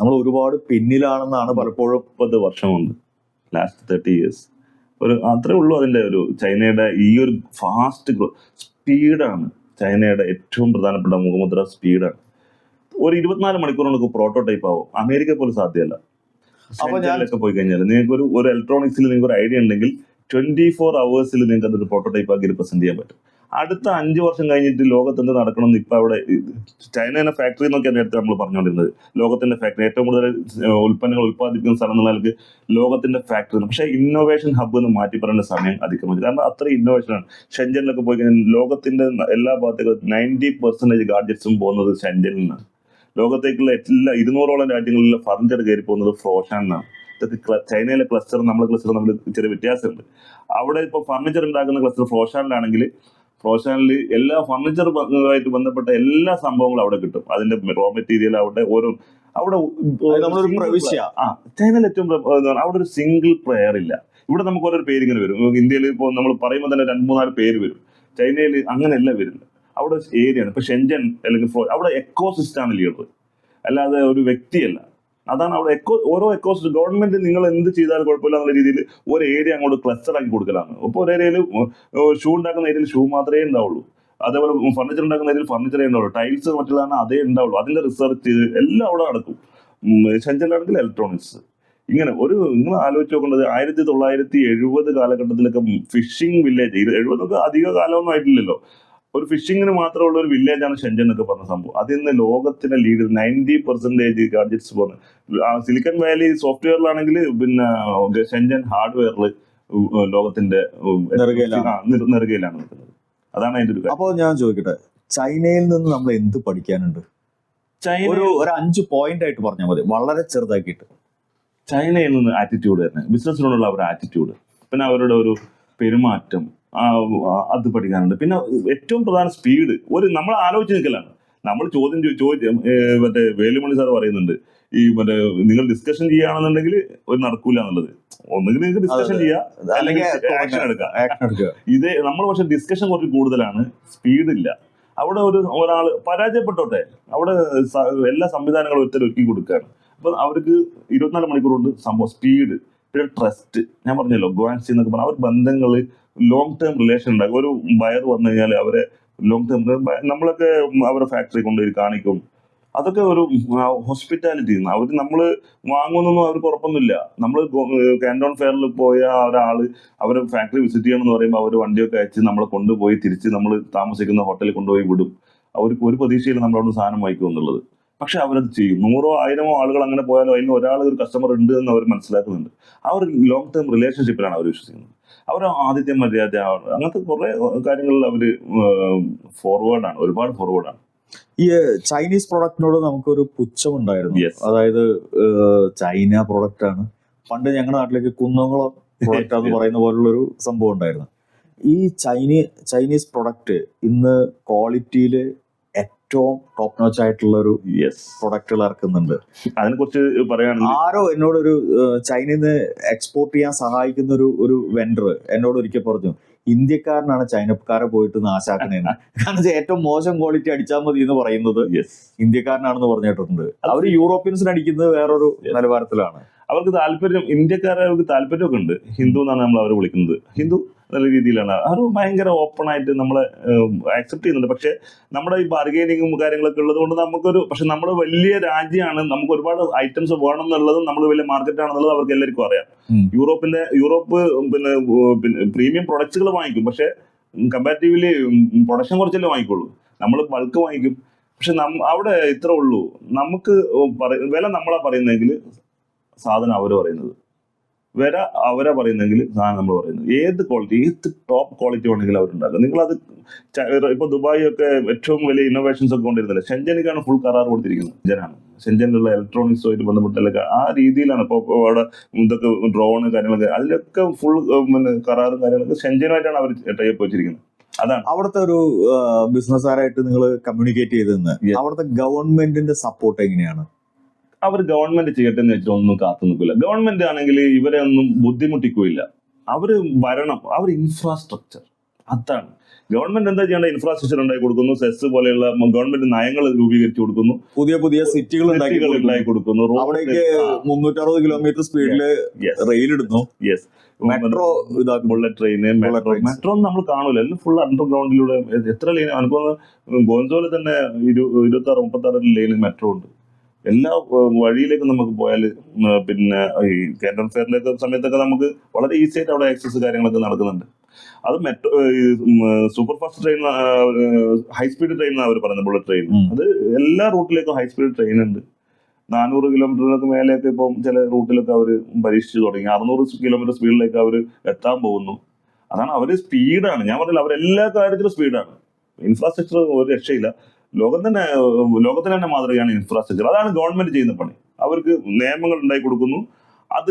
നമ്മൾ ഒരുപാട് പിന്നിലാണെന്നാണ് പലപ്പോഴും ഇപ്പത് വർഷമുണ്ട് ലാസ്റ്റ് തേർട്ടി ഇയേഴ്സ് ഒരു അത്രേ ഉള്ളൂ അതിന്റെ ഒരു ചൈനയുടെ ഈ ഒരു ഫാസ്റ്റ് ഗ്രോ സ്പീഡാണ് ചൈനയുടെ ഏറ്റവും പ്രധാനപ്പെട്ട മുഖമുദ്ര സ്പീഡാണ്. ഒരു ഇരുപത്തിനാല് മണിക്കൂർ നമുക്ക് പ്രോട്ടോടൈപ്പ് ആവും. അമേരിക്ക പോലും സാധ്യമല്ല. അപ്പൊ ഞാൻ- സെൻട്രലിലൊക്കെ പോയി കഴിഞ്ഞാൽ നിങ്ങൾക്ക് ഒരു ഒരു ഇലക്ട്രോണിക്സിൽ നിങ്ങൾക്ക് ഒരു ഐഡിയ ഉണ്ടെങ്കിൽ ട്വന്റി ഫോർ അവേഴ്സിൽ നിങ്ങൾക്ക് അതൊരു പ്രോട്ടോടൈപ്പ് ആക്കി പ്രസന്റ് ചെയ്യാൻ പറ്റും. അടുത്ത അഞ്ച് വർഷം കഴിഞ്ഞിട്ട് ലോകത്ത് എന്ത് നടക്കണം എന്ന് ഇപ്പൊ അവിടെ ചൈന എന്ന ഫാക്ടറി എന്നൊക്കെ നേരത്തെ നമ്മൾ പറഞ്ഞുകൊണ്ടിരുന്നത്. ലോകത്തിന്റെ ഫാക്ടറി ഏറ്റവും കൂടുതൽ ഉൽപ്പന്നങ്ങൾ ഉൽപ്പാദിപ്പിക്കുന്ന സ്ഥലം നിലയ്ക്ക് ലോകത്തിന്റെ ഫാക്ടറി പക്ഷേ ഇന്നോവേഷൻ ഹബ്ബ് എന്ന് മാറ്റി പറയേണ്ട സമയം അതിക്രമിച്ചു. കാരണം അത്ര ഇന്നോവേഷനാണ് ഷെഞ്ചനിലൊക്കെ പോയി കഴിഞ്ഞാൽ ലോകത്തിന്റെ എല്ലാ ഭാഗത്തേക്കും നയന്റി പെർസെന്റേജ് ഗാഡ്ജറ്റ്സും പോകുന്നത് ഷെഞ്ചനിൽ നിന്നാണ്. ലോകത്തേക്കുള്ള എല്ലാ ഇരുന്നൂറോളം രാജ്യങ്ങളിലെ ഫർണിച്ചർ കയറി പോകുന്നത് ഫ്രോഷാനിലാണ് ഇതൊക്കെ ചൈനയിലെ ക്ലസ്റ്റർ നമ്മുടെ ക്ലസ്റ്റർ നമ്മൾ ചെറിയ വ്യത്യാസമുണ്ട്. അവിടെ ഇപ്പോൾ ഫർണിച്ചർ ഉണ്ടാക്കുന്ന ക്ലസ്റ്റർ ഫ്രോഷാനിലാണെങ്കിൽ ഫ്രോഷാനിൽ എല്ലാ ഫർണിച്ചർ ആയിട്ട് ബന്ധപ്പെട്ട എല്ലാ സംഭവങ്ങളും അവിടെ കിട്ടും. അതിന്റെ റോ മെറ്റീരിയൽ അവിടെ ഓരോ അവിടെ ചൈനയിൽ ഏറ്റവും അവിടെ ഒരു സിംഗിൾ പ്ലെയർ ഇല്ല. ഇവിടെ നമുക്ക് ഓരോ പേര് ഇങ്ങനെ വരും ഇന്ത്യയിൽ ഇപ്പോൾ നമ്മൾ പറയുമ്പോൾ തന്നെ രണ്ട് മൂന്നാൽ പേര് വരും. ചൈനയിൽ അങ്ങനെയല്ല വരുന്നത്. അവിടെ ഏരിയയാണ് ഇപ്പൊ ഷെൻജൻ അല്ലെങ്കിൽ അവിടെ എക്കോ സിസ്റ്റാണ് ലീഡർ അല്ലാതെ ഒരു വ്യക്തിയല്ല. അതാണ് അവിടെ എക്കോ ഓരോ എക്കോ ഗവൺമെന്റ് നിങ്ങൾ എന്ത് ചെയ്താലും കുഴപ്പമില്ല എന്നുള്ള രീതിയിൽ ഒരു ഏരിയ അങ്ങോട്ട് ക്ലസ്റ്റർ ആക്കി കൊടുക്കലാണ്. അപ്പോൾ ഒരു ഏരിയയിൽ ഷൂ ഉണ്ടാക്കുന്ന ഏരിയയിൽ ഷൂ മാത്രമേ ഉണ്ടാവുള്ളൂ. അതേപോലെ ഫർണിച്ചർ ഉണ്ടാക്കുന്ന ഏരിയയിൽ ഫർണിച്ചറേ ഉണ്ടാവുള്ളൂ. ടൈൽസ് മറ്റുള്ളതാണ് അതേ ഉണ്ടാവുള്ളൂ. അതിന്റെ റിസർച്ച് എല്ലാം അവിടെ നടക്കും. ശഞ്ചലാണെങ്കിൽ ഇലക്ട്രോണിക്സ് ഇങ്ങനെ ഒരു നിങ്ങൾ ആലോചിച്ച് നോക്കേണ്ടത് ആയിരത്തി തൊള്ളായിരത്തി എഴുപത് കാലഘട്ടത്തിലൊക്കെ ഫിഷിംഗ് വില്ലേജ് എഴുപതൊക്കെ അധിക കാലമൊന്നും ആയിട്ടില്ലല്ലോ. ഒരു ഫിഷിങ്ങിന് മാത്രമുള്ള ഒരു വില്ലേജ് ആണ് ഷെഞ്ചൻ എന്നൊക്കെ പറഞ്ഞ സംഭവം. അതിൽ നിന്ന് ലോകത്തിന്റെ ലീഡ് നയന്റി പെർസെന്റേജ് ഗാഡ്ജറ്റ്സ് പോകുന്നത് സിലിക്കൺ വാലി സോഫ്റ്റ്വെയറിലാണെങ്കിൽ പിന്നെ ഷെഞ്ചൻ ഹാർഡ്വെയറിൽ ലോകത്തിന്റെ നെറുകയിലാണ്. നിൽക്കുന്നത്. അതാണ് അതിന്റെ ഒരു കാര്യം. അപ്പോ ഞാൻ ചോദിക്കട്ടെ ചൈനയിൽ നിന്ന് നമ്മൾ എന്ത് പഠിക്കാനുണ്ട്? ചൈന ഒരു ഒരു അഞ്ച് പോയിന്റ് ആയിട്ട് പറഞ്ഞാൽ മതി. വളരെ ചെറുതാക്കിയിട്ട്. ചൈനയിൽ നിന്ന് ആറ്റിറ്റ്യൂഡ് തന്നെ ബിസിനസ്സിനോടുള്ള അവരുടെ ആറ്റിറ്റ്യൂഡ് പിന്നെ അവരുടെ ഒരു പെരുമാറ്റം. അത് പഠിക്കാനുണ്ട്. പിന്നെ ഏറ്റവും പ്രധാന സ്പീഡ് ഒരു നമ്മൾ ആലോചിച്ച് നിൽക്കലാണ്. നമ്മൾ ചോദ്യം ചോദ്യം ചോദിച്ച മറ്റേ വേലുമണി സാർ പറയുന്നുണ്ട്. ഈ മറ്റേ നിങ്ങൾ ഡിസ്കഷൻ ചെയ്യുകയാണെന്നുണ്ടെങ്കിൽ ഒരു നടക്കൂല എന്നുള്ളത്. ഒന്നുകിൽ നിങ്ങൾക്ക് ഡിസ്കഷൻ. ചെയ്യാം അല്ലെങ്കിൽ ആക്ഷൻ എടുക്കാം. ആക്ഷൻ എടുക്കുക. ഇത് നമ്മൾ പക്ഷെ ഡിസ്കഷൻ കുറച്ച് കൂടുതലാണ്. സ്പീഡില്ല അവിടെ ഒരു ഒരാൾ പരാജയപ്പെട്ടോട്ടെ? അവിടെ എല്ലാ സംവിധാനങ്ങളും ഒരുത്തർ ഒരുക്കി കൊടുക്കുകയാണ്. അപ്പൊ അവർക്ക് ഇരുപത്തിനാല് മണിക്കൂർ കൊണ്ട് സംഭവം സ്പീഡ് പിന്നെ ട്രസ്റ്റ് ഞാൻ പറഞ്ഞല്ലോ ഗോവാൻസി എന്നൊക്കെ പറഞ്ഞാൽ അവർ ബന്ധങ്ങൾ ലോങ് ടേം റിലേഷൻ ഉണ്ടാകും ഒരു ബയർ വന്നു കഴിഞ്ഞാൽ അവരെ ലോങ് ടേം നമ്മളൊക്കെ അവരെ ഫാക്ടറി കൊണ്ടുപോയി കാണിക്കും. അതൊക്കെ ഒരു ഹോസ്പിറ്റാലിറ്റി അവർ നമ്മൾ വാങ്ങുന്നൊന്നും അവർക്ക് ഉറപ്പൊന്നുമില്ല. നമ്മൾ കാൻഡോൺ ഫെയറിൽ പോയ ഒരാൾ അവരെ ഫാക്ടറി വിസിറ്റ് ചെയ്യണം എന്ന് പറയുമ്പോൾ അവർ വണ്ടിയൊക്കെ അയച്ച് നമ്മളെ കൊണ്ടുപോയി തിരിച്ച് നമ്മൾ താമസിക്കുന്ന ഹോട്ടലിൽ കൊണ്ടുപോയി വിടും. അവർക്ക് ഒരു പ്രതീക്ഷയിൽ നമ്മളവിടെ സാധനം വായിക്കും എന്നുള്ളത്. പക്ഷെ അവരത് ചെയ്യും. നൂറോ ആയിരമോ ആളുകൾ അങ്ങനെ പോയാലും അതിന് ഒരാൾ ഒരു കസ്റ്റമർ ഉണ്ട് എന്ന് അവർ മനസ്സിലാക്കുന്നുണ്ട്. ആ ഒരു ലോങ് ടേം റിലേഷൻഷിപ്പിലാണ് അവർ വിശ്വസിക്കുന്നത്. അവർ ആദിത്യ മര്യാദ അങ്ങനത്തെ കുറെ കാര്യങ്ങളിൽ അവർ ഫോർവേഡാണ് ഒരുപാട് ഫോർവേഡാണ് ഈ ചൈനീസ് പ്രൊഡക്റ്റിനോട് നമുക്കൊരു പുച്ഛമുണ്ടായിരുന്നു. അതായത് ചൈന പ്രൊഡക്റ്റ് ആണ്. പണ്ട് ഞങ്ങളുടെ നാട്ടിലേക്ക് കുന്നംകുളം പ്രൊഡക്റ്റ് എന്ന് പറയുന്ന പോലുള്ള ഒരു സംഭവം ഉണ്ടായിരുന്നു. ഈ ചൈനീ ചൈനീസ് പ്രൊഡക്റ്റ് ഇന്ന് ക്വാളിറ്റിയിൽ ഏറ്റവും ടോപ്പ് നോച്ച് ആയിട്ടുള്ള ഒരു പ്രൊഡക്റ്റുകൾ ഇറക്കുന്നുണ്ട്. അതിനെ കുറിച്ച് പറയുകയാണെങ്കിൽ ആരോ എന്നോടൊരു ഒരു ചൈനയിൽ നിന്ന് എക്സ്പോർട്ട് ചെയ്യാൻ സഹായിക്കുന്ന ഒരു ഒരു വെണ്ടർ എന്നോട് ഒരിക്കൽ പറഞ്ഞു ഇന്ത്യക്കാരനാണ് ചൈനക്കാരെ പോയിട്ട് നാശാക്കണേന്ന് കാരണം ഏറ്റവും മോശം ക്വാളിറ്റി അടിച്ചാൽ മതി എന്ന് പറയുന്നത് ഇന്ത്യക്കാരനാണെന്ന് പറഞ്ഞിട്ടുണ്ട്. അവർ യൂറോപ്യൻസിന് അടിക്കുന്നത് വേറൊരു നിലവാരത്തിലാണ്. അവർക്ക് താല്പര്യം ഇന്ത്യക്കാരെ അവർക്ക് താല്പര്യമൊക്കെ ഉണ്ട്. ഹിന്ദു എന്നാണ് നമ്മൾ അവരെ വിളിക്കുന്നത്. ഹിന്ദു നല്ല രീതിയിലാണ്. അത് ഭയങ്കര ഓപ്പൺ ആയിട്ട് നമ്മളെ ആക്സെപ്റ്റ് ചെയ്യുന്നുണ്ട്. പക്ഷെ നമ്മുടെ ഈ ബാർഗൈനിങ്ങും കാര്യങ്ങളൊക്കെ ഉള്ളത് കൊണ്ട് നമുക്കൊരു പക്ഷെ നമ്മൾ വലിയ രാജ്യമാണ്. നമുക്ക് ഒരുപാട് ഐറ്റംസ് വേണം എന്നുള്ളതും നമ്മൾ വലിയ മാർക്കറ്റ് ആണെന്നുള്ളത് അവർക്ക് എല്ലാവർക്കും അറിയാം. യൂറോപ്പിന്റെ യൂറോപ്പ് പിന്നെ പിന്നെ പ്രീമിയം പ്രൊഡക്ട്സുകൾ വാങ്ങിക്കും. പക്ഷെ കമ്പാരിറ്റീവ്ലി പ്രൊഡക്ഷൻ കുറച്ചല്ലേ വാങ്ങിക്കുള്ളൂ. നമ്മൾ ബൾക്ക് വാങ്ങിക്കും. പക്ഷെ അവിടെ ഇത്ര ഉള്ളൂ. നമുക്ക് വില നമ്മളാ പറയുന്നെങ്കിൽ സാധനം അവർ പറയുന്നത്. വില അവരാ പറയുന്നെങ്കിൽ സാധനം നമ്മൾ പറയുന്നത് ഏത് ക്വാളിറ്റി ഏത് ടോപ്പ് ക്വാളിറ്റി വേണമെങ്കിലും അവരുണ്ടാക്കും. നിങ്ങളത് ഇപ്പൊ ദുബായ് ഒക്കെ ഏറ്റവും വലിയ ഇന്നോവേഷൻസ് ഒക്കെ കൊണ്ടിരുന്നില്ല? ഷെഞ്ചനിക്കാണ് ഫുൾ കരാർ കൊടുത്തിരിക്കുന്നത്. ജനാണ് ഷെഞ്ചനിലുള്ള ഇലക്ട്രോണിക്സുമായിട്ട് ബന്ധപ്പെട്ടൊക്കെ ആ രീതിയിലാണ്. ഇപ്പോൾ അവിടെ ഇതൊക്കെ ഡ്രോണ് കാര്യങ്ങളൊക്കെ അതിലൊക്കെ ഫുൾ പിന്നെ കരാറും കാര്യങ്ങളൊക്കെ ഷെഞ്ചനുമായിട്ടാണ് അവർ ടൈപ്പ് വെച്ചിരിക്കുന്നത്. അതാണ്. അവിടുത്തെ ഒരു ബിസിനസ്സുകാരായിട്ട് നിങ്ങൾ കമ്മ്യൂണിക്കേറ്റ് ചെയ്തെന്ന്. അവിടുത്തെ ഗവൺമെന്റിന്റെ സപ്പോർട്ട് എങ്ങനെയാണ്? അവർ ഗവൺമെന്റ് ചെയ്യട്ടെ എന്ന് വെച്ചിട്ട് ഒന്നും കാത്തു നിൽക്കില്ല ഗവൺമെന്റ് ആണെങ്കിൽ ഇവരെ ഒന്നും ബുദ്ധിമുട്ടിക്കില്ല. അവർ വരണം. അവർ ഇൻഫ്രാസ്ട്രക്ചർ അതാണ്. ഗവൺമെന്റ് എന്താ ചെയ്യേണ്ട ഇൻഫ്രാസ്ട്രക്ചർ ഉണ്ടാക്കി കൊടുക്കുന്നു. സെസ് പോലെയുള്ള ഗവൺമെന്റ് നയങ്ങൾ രൂപീകരിച്ചു കൊടുക്കുന്നു. പുതിയ പുതിയ സിറ്റികൾ ഉണ്ടാക്കി കൊടുക്കുന്നു. അവിടേക്ക് മുന്നൂറ്ററുപത് കിലോമീറ്റർ സ്പീഡിൽ റെയിൽ ഇടുന്നു. Yes metro bullet train metro metro നമ്മൾ കാണൂല. എല്ലാം ഫുൾ അണ്ടർഗ്രൗണ്ടിലൂടെ എത്ര ലൈൻ അനുഭവം ഗോൻസോൽ തന്നെ ഇരു- ഇരുപത്തി ആറ് മുപ്പത്തി ആറ് ലൈനിൽ മെട്രോ ഉണ്ട്. എല്ലാ വഴിയിലേക്കും നമുക്ക് പോയാൽ പിന്നെ ഈ കേന്ദ്രം ഫെയറിലേക്ക് സമയത്തൊക്കെ നമുക്ക് വളരെ ഈസി ആയിട്ട് അവിടെ ആക്സസ് കാര്യങ്ങളൊക്കെ നടക്കുന്നുണ്ട്. അത് metro super fast train high speed train എന്നാണ് അവർ പറയുന്നത് ബുള്ളറ്റ് ട്രെയിൻ അത് എല്ലാ റൂട്ടിലേക്കും ഹൈ സ്പീഡ് ട്രെയിൻ ഉണ്ട്. നാനൂറ് കിലോമീറ്ററിനൊക്കെ മേലെയൊക്കെ ഇപ്പം ചില റൂട്ടിലൊക്കെ അവർ പരീക്ഷിച്ചു തുടങ്ങി. അറുന്നൂറ് കിലോമീറ്റർ സ്പീഡിലേക്ക് അവർ എത്താൻ പോകുന്നു. അതാണ് അവർ സ്പീഡാണ് ഞാൻ പറഞ്ഞില്ല അവരെല്ലാ കാര്യത്തിലും സ്പീഡാണ് ഇൻഫ്രാസ്ട്രക്ചർ ഒരു രക്ഷയില്ല. ലോകം തന്നെ ഏഹ്, ലോകത്തിന് തന്നെ മാതൃകയാണ് ഇൻഫ്രാസ്ട്രക്ചർ അതാണ് ഗവൺമെന്റ് ചെയ്യുന്ന പണി. അവർക്ക് നിയമങ്ങൾ ഉണ്ടായി കൊടുക്കുന്നു. അത്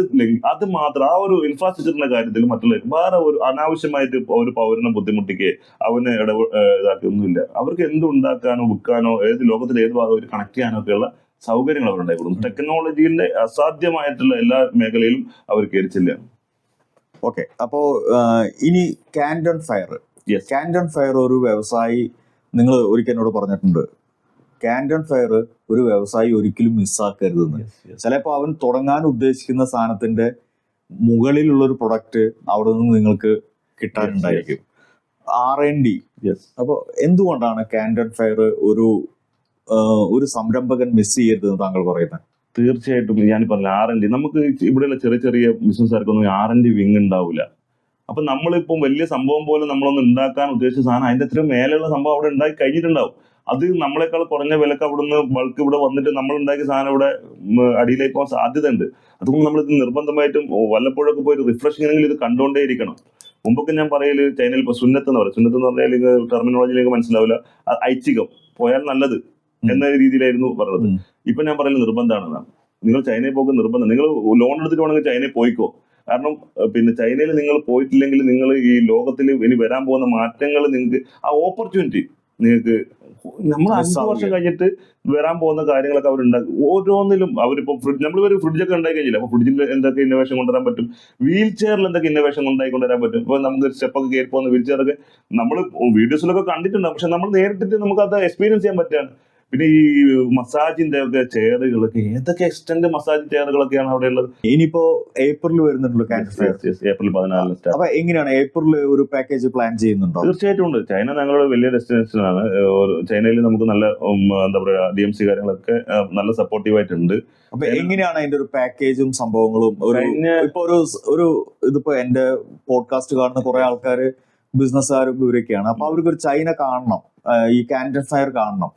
അത് മാത്രം ആ ഒരു ഇൻഫ്രാസ്ട്രക്ചറിന്റെ കാര്യത്തിൽ മറ്റുള്ള വേറെ ഒരു അനാവശ്യമായിട്ട് ഒരു പൗരനെ ബുദ്ധിമുട്ടിക്കുക അവനെ ഏഹ്, ഇതാക്കൊന്നുമില്ല അവർക്ക് എന്ത് ഉണ്ടാക്കാനോ വിൽക്കാനോ ഏത് ലോകത്തിൽ ഏത് ഭാഗം ഒരു കണക്ട് ചെയ്യാനോ ഒക്കെ ഉള്ള സൗകര്യങ്ങൾ അവർ കൊടുക്കും ടെക്നോളജിയുടെ അസാധ്യമായിട്ടുള്ള എല്ലാ മേഖലയിലും അവർ കയറിച്ചില്ല ഓക്കെ അപ്പോ ഇനി കാൻഡൺ ഫയർ കാൻഡൺ ഫയർ ഒരു വ്യവസായി നിങ്ങൾ ഒരിക്കൽ എന്നോട് പറഞ്ഞിട്ടുണ്ട് കാൻഡൺ ഫയർ ഒരു വ്യവസായി ഒരിക്കലും മിസ്സാക്കരുതെന്ന്. ചിലപ്പോൾ അവൻ തുടങ്ങാൻ ഉദ്ദേശിക്കുന്ന സാധനത്തിന്റെ മുകളിലുള്ള ഒരു പ്രൊഡക്റ്റ് അവിടെ നിന്ന് നിങ്ങൾക്ക് കിട്ടാനുണ്ടായിരിക്കും. ആർ എൻ ഡി അപ്പോൾ എന്തുകൊണ്ടാണ് കാൻഡൺ ഫയർ ഒരു ഒരു സംരംഭകൻ മിസ് ചെയ്യരുതെന്ന് താങ്കൾ പറയുന്നത്? തീർച്ചയായിട്ടും ഞാൻ പറഞ്ഞ ആർ എൻ ഡി നമുക്ക് ഇവിടെയുള്ള ചെറിയ ചെറിയ ബിസിനസ്സുകാർക്കൊന്നും ആർ എൻ ഡി വിങ് ഉണ്ടാവില്ല അപ്പൊ നമ്മളിപ്പം വലിയ സംഭവം പോലെ നമ്മളൊന്ന് ഉണ്ടാക്കാൻ ഉദ്ദേശിച്ച സാധനം അതിന്റെ അത്രയും മേലെയുള്ള സംഭവം അവിടെ ഉണ്ടാക്കി കഴിഞ്ഞിട്ടുണ്ടാവും. അത് നമ്മളെക്കാൾ കുറഞ്ഞ വിലക്ക് അവിടുന്ന് ബൾക്ക് ഇവിടെ വന്നിട്ട് നമ്മൾ ഉണ്ടാക്കിയ സാധനം ഇവിടെ അടിയിലേക്ക് പോകാൻ സാധ്യത ഉണ്ട് അതുകൊണ്ട് നമ്മൾ ഇത് നിർബന്ധമായിട്ടും വല്ലപ്പോഴൊക്കെ പോയി റിഫ്രഷ് ചെയ്യണമെങ്കിൽ ഇത് കണ്ടുകൊണ്ടേ ഇരിക്കണം. മുമ്പൊക്കെ ഞാൻ പറയൽ ചൈനയിൽ ഇപ്പൊ സുന്നത്ത് എന്ന് പറയും. സുന്നത്ത് എന്ന് പറഞ്ഞാൽ ടെർമിനോളജിയിലേക്ക് മനസ്സിലാവില്ല. ഐച്ഛികം. പോയാൽ നല്ലത് എന്ന രീതിയിലായിരുന്നു പറഞ്ഞത്. ഇപ്പൊ ഞാൻ പറയുന്നത് നിർബന്ധമാണെന്നാണ് നിങ്ങൾ ചൈനയിൽ പോകുന്ന നിർബന്ധം. നിങ്ങൾ ലോൺ എടുത്തിട്ട് വേണമെങ്കിൽ ചൈനയിൽ പോയിക്കോ. കാരണം പിന്നെ ചൈനയിൽ നിങ്ങൾ പോയിട്ടില്ലെങ്കിൽ നിങ്ങൾ ഈ ലോകത്തിൽ ഇനി വരാൻ പോകുന്ന മാറ്റങ്ങൾ നിങ്ങൾക്ക് ആ ഓപ്പർച്യൂണിറ്റി നിങ്ങൾക്ക് നമ്മൾ അഞ്ച് വർഷം കഴിഞ്ഞിട്ട് വരാൻ പോകുന്ന കാര്യങ്ങളൊക്കെ അവരുണ്ടാക്കി ഓരോന്നിലും അവരിപ്പോ ഫ്രിഡ്ജ് നമ്മൾ ഒരു ഫ്രിഡ്ജൊക്കെ ഉണ്ടാക്കി കഴിഞ്ഞില്ല? അപ്പൊ ഫ്രിഡ്ജിൽ എന്തൊക്കെ ഇന്നോവേഷൻ കൊണ്ടുവരാൻ പറ്റും? വീൽ ചെയറിൽ എന്തൊക്കെ ഇന്നോവേഷൻ ഉണ്ടാക്കി കൊണ്ടുവരാൻ പറ്റും? ഇപ്പൊ നമുക്ക് സ്റ്റെപ്പൊക്കെ കയറി പോകുന്ന വീൽ ചെയറൊക്കെ നമ്മൾ വീഡിയോസിലൊക്കെ കണ്ടിട്ടുണ്ട്. പക്ഷെ നമ്മൾ നേരിട്ടിട്ട് നമുക്ക് അത് എക്സ്പീരിയൻസ് ചെയ്യാൻ പറ്റുകയാണ്. പിന്നെ ഈ മസാജിന്റെ ഒക്കെ ചെയറുകളൊക്കെ ഏതൊക്കെ എക്സ്റ്റൻഡ് മസാജ് ചെയറുകളൊക്കെയാണ് അവിടെ ഉള്ളത് ഇനിയിപ്പോ ഏപ്രിൽ വരുന്നുണ്ടല്ലോ കാൻസർ ഏപ്രിൽ പതിനാലിന് അപ്പൊ എങ്ങനെയാണ് ഏപ്രിൽ ഒരു പാക്കേജ് പ്ലാൻ ചെയ്യുന്നുണ്ടോ? തീർച്ചയായിട്ടും ഉണ്ട്. ചൈന ഞങ്ങളുടെ വലിയ ഡെസ്റ്റിനേഷൻ ആണ്. ചൈനയിൽ നമുക്ക് നല്ല എന്താ പറയാ ഡി എം സി കാര്യങ്ങളൊക്കെ നല്ല സപ്പോർട്ടീവ് ആയിട്ടുണ്ട്. അപ്പൊ എങ്ങനെയാണ് അതിന്റെ ഒരു പാക്കേജും സംഭവങ്ങളും? ഒരു ഇപ്പൊ ഒരു ഒരു ഇതിപ്പോ എന്റെ പോഡ്കാസ്റ്റ് കാണുന്ന കുറെ ആൾക്കാര് ബിസിനസ്സുകാരും ഇവരൊക്കെയാണ്. അപ്പൊ അവർക്ക് ഒരു ചൈന കാണണം. ഈ കാൻഡൻ ഫയർ കാണണം.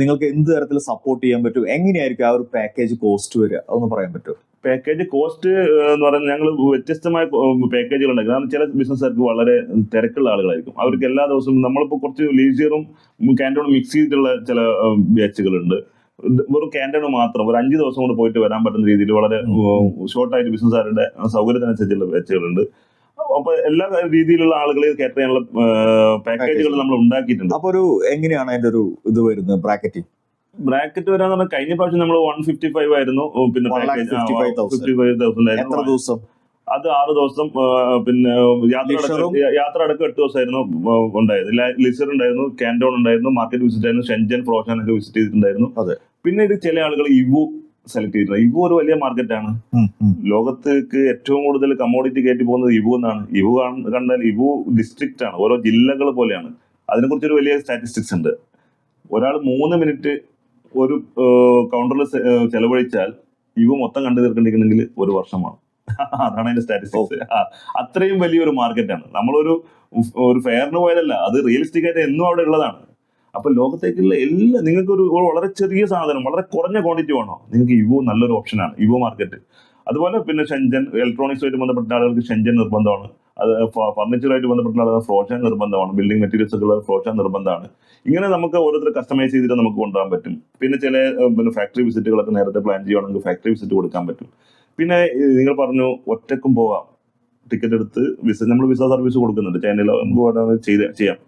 നിങ്ങൾക്ക് എന്ത് തരത്തിൽ സപ്പോർട്ട് ചെയ്യാൻ പറ്റും? എങ്ങനെയായിരിക്കും ആ ഒരു പാക്കേജ് കോസ്റ്റ് വരിക? അതൊന്ന് പറയാൻ പറ്റും പാക്കേജ് കോസ്റ്റ് എന്ന് പറഞ്ഞാൽ ഞങ്ങൾ വ്യത്യസ്തമായ പാക്കേജുകൾ ഉണ്ട് കാരണം ചില ബിസിനസ്സുകാർക്ക് വളരെ തിരക്കുള്ള ആളുകളായിരിക്കും. അവർക്ക് എല്ലാ ദിവസവും നമ്മളിപ്പോൾ കുറച്ച് ലീസിയറും ക്യാന്റോണും മിക്സ് ചെയ്തിട്ടുള്ള ചില ബാച്ചുകളുണ്ട് വെറും ക്യാന്റോൺ മാത്രം ഒരു അഞ്ച് ദിവസം കൊണ്ട് പോയിട്ട് വരാൻ പറ്റുന്ന രീതിയിൽ വളരെ ഷോർട്ടായിട്ട് ബിസിനസ്സുകാരുടെ സൗകര്യത്തിനനുസരിച്ചുള്ള ബാച്ചുകളുണ്ട് അപ്പൊ എല്ലാ രീതിയിലുള്ള ആളുകളെ കാറ്റർ ചെയ്യാനുള്ള പാക്കേജുകൾ നമ്മൾ ഉണ്ടാക്കിയിട്ടുണ്ട്. അപ്പൊ ഒരു എങ്ങനെയാണ് അതിന്റെ ഒരു ഇത് വരുന്നത് ബ്രാക്കറ്റിംഗ് ബ്രാക്കറ്റ് വരാന്ന് പറഞ്ഞാൽ കഴിഞ്ഞ പ്രാവശ്യം നമ്മൾ വൺ ഫിഫ്റ്റി ഫൈവ് ആയിരുന്നു പിന്നെ 1,55,000. ഫിഫ്റ്റി ഫൈവ് തൗസൻഡ് എത്ര ദിവസം? അത് ആറ് ദിവസം പിന്നെ യാത്ര അടക്കം യാത്ര അടക്കം എട്ട് ദിവസമായിരുന്നു ആയിരുന്നു ഉണ്ടായത്. ലിസർ ഉണ്ടായിരുന്നു കാൻഡോൺ ഉണ്ടായിരുന്നു മാർക്കറ്റ് വിസിറ്റ് ആയിരുന്നു ഷെൻജൻ ഫ്രോഷൻ ഒക്കെ വിസിറ്റ് ചെയ്തിട്ടുണ്ടായിരുന്നു. അതെ. പിന്നെ ഇത് ചില ആളുകൾ ഇവു സെലക്ട് ചെയ്തു ഇവു ഒരു വലിയ മാർക്കറ്റാണ്. ലോകത്തേക്ക് ഏറ്റവും കൂടുതൽ കമ്മോഡിറ്റി കയറ്റി പോകുന്നത് ഇവു എന്നാണ്. ഇവു കാണ- കണ്ടാൽ ഇവു ഡിസ്ട്രിക്റ്റ് ആണ്. ഓരോ ജില്ലകൾ പോലെയാണ്. അതിനെക്കുറിച്ച് ഒരു വലിയ സ്റ്റാറ്റിസ്റ്റിക്സ് ഉണ്ട്. ഒരാൾ മൂന്ന് മിനിറ്റ് ഒരു കൗണ്ടറിൽ ചെലവഴിച്ചാൽ ഇവ മൊത്തം കണ്ടു തീർക്കേണ്ടിരിക്കണമെങ്കിൽ ഒരു വർഷമാണ്. അതാണ് അതിന്റെ സ്റ്റാറ്റിസ്റ്റിക്സ് അത്രയും വലിയൊരു മാർക്കറ്റാണ് നമ്മളൊരു ഒരു ഫെയറിന് പോയതല്ല. അത് റിയലിസ്റ്റിക് ആയിട്ട് എന്നും അവിടെ ഉള്ളതാണ്. അപ്പൊ ലോകത്തേക്കുള്ള എല്ലാ നിങ്ങൾക്ക് ഒരു ഒരു വളരെ ചെറിയ സാധനം വളരെ കുറഞ്ഞ ക്വാണ്ടിറ്റി വേണോ? നിങ്ങൾക്ക് ഇവോ നല്ലൊരു ഓപ്ഷനാണ് ഇവോ മാർക്കറ്റ് അതുപോലെ പിന്നെ ഷെഞ്ചൻ ഇലക്ട്രോണിക്സുമായിട്ട് ബന്ധപ്പെട്ട ആളുകൾക്ക് ഷെഞ്ചൻ നിർബന്ധമാണ്. അത് ഫർണിച്ചറുമായിട്ട് ബന്ധപ്പെട്ട ആളുകൾ ഫ്രോഷാൻ നിർബന്ധമാണ്. ബിൽഡിംഗ് മെറ്റീരിയൽസ് ഒക്കെ ഫ്രോഷാൻ നിർബന്ധമാണ്. ഇങ്ങനെ നമുക്ക് ഓരോരുത്തർ കസ്റ്റമൈസ് ചെയ്തിട്ട് നമുക്ക് കൊണ്ടുപോകാൻ പറ്റും. പിന്നെ ചില പിന്നെ ഫാക്ടറി വിസിറ്റുകളൊക്കെ നേരത്തെ പ്ലാൻ ചെയ്യുകയാണെങ്കിൽ ഫാക്ടറി വിസിറ്റ് കൊടുക്കാൻ പറ്റും. പിന്നെ നിങ്ങൾ പറഞ്ഞു ഒറ്റക്കും പോവാം. ടിക്കറ്റ് എടുത്ത് വിസ നമ്മൾ വിസ സർവീസ് കൊടുക്കുന്നുണ്ട്. ചൈനയിൽ ചെയ്യാം.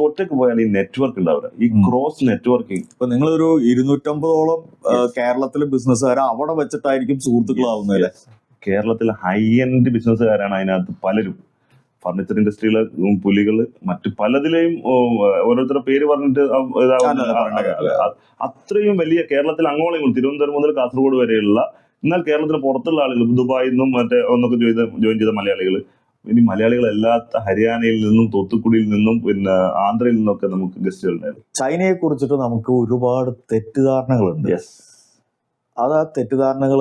ഒറ്റയ്ക്ക് പോയാൽ ഈ നെറ്റ്വർക്ക് ഉണ്ടാവില്ല. ഈ. ക്രോസ് നെറ്റ്വർക്കിംഗ് ഇപ്പൊ നിങ്ങളൊരു ഇരുന്നൂറ്റമ്പതോളം കേരളത്തിലെ ബിസിനസ്സുകാരെ അവിടെ വെച്ചിട്ടായിരിക്കും സുഹൃത്തുക്കളാവുന്നതല്ലേ കേരളത്തിലെ ഹൈ എൻഡ് ബിസിനസ്സുകാരാണ് അതിനകത്ത് പലരും. ഫർണിച്ചർ ഇൻഡസ്ട്രിയിലെ പുലികൾ പുലികൾ മറ്റു പലതിലെയും ഓരോരുത്തരുടെ പേര് പറഞ്ഞിട്ട് അത്രയും വലിയ കേരളത്തിൽ അങ്ങോളം തിരുവനന്തപുരം മുതൽ കാസർഗോഡ് വരെയുള്ള എന്നാൽ കേരളത്തിന് പുറത്തുള്ള ആളുകൾ ദുബായിൽ നിന്നും മറ്റേ ഒന്നൊക്കെ ജോയിൻ ചെയ്ത മലയാളികൾ ഇനി മലയാളികളല്ലാത്ത ഹരിയാനയിൽ നിന്നും തൂത്തുക്കുടിയിൽ നിന്നും പിന്നെ ആന്ധ്രയിൽ നിന്നൊക്കെ നമുക്ക് ഗസ്റ്റുകൾ ഉണ്ടായിരുന്നു ചൈനയെ കുറിച്ചിട്ട് നമുക്ക് ഒരുപാട് തെറ്റിദ്ധാരണകളുണ്ട്. യെസ് അത് ആ തെറ്റിദ്ധാരണകൾ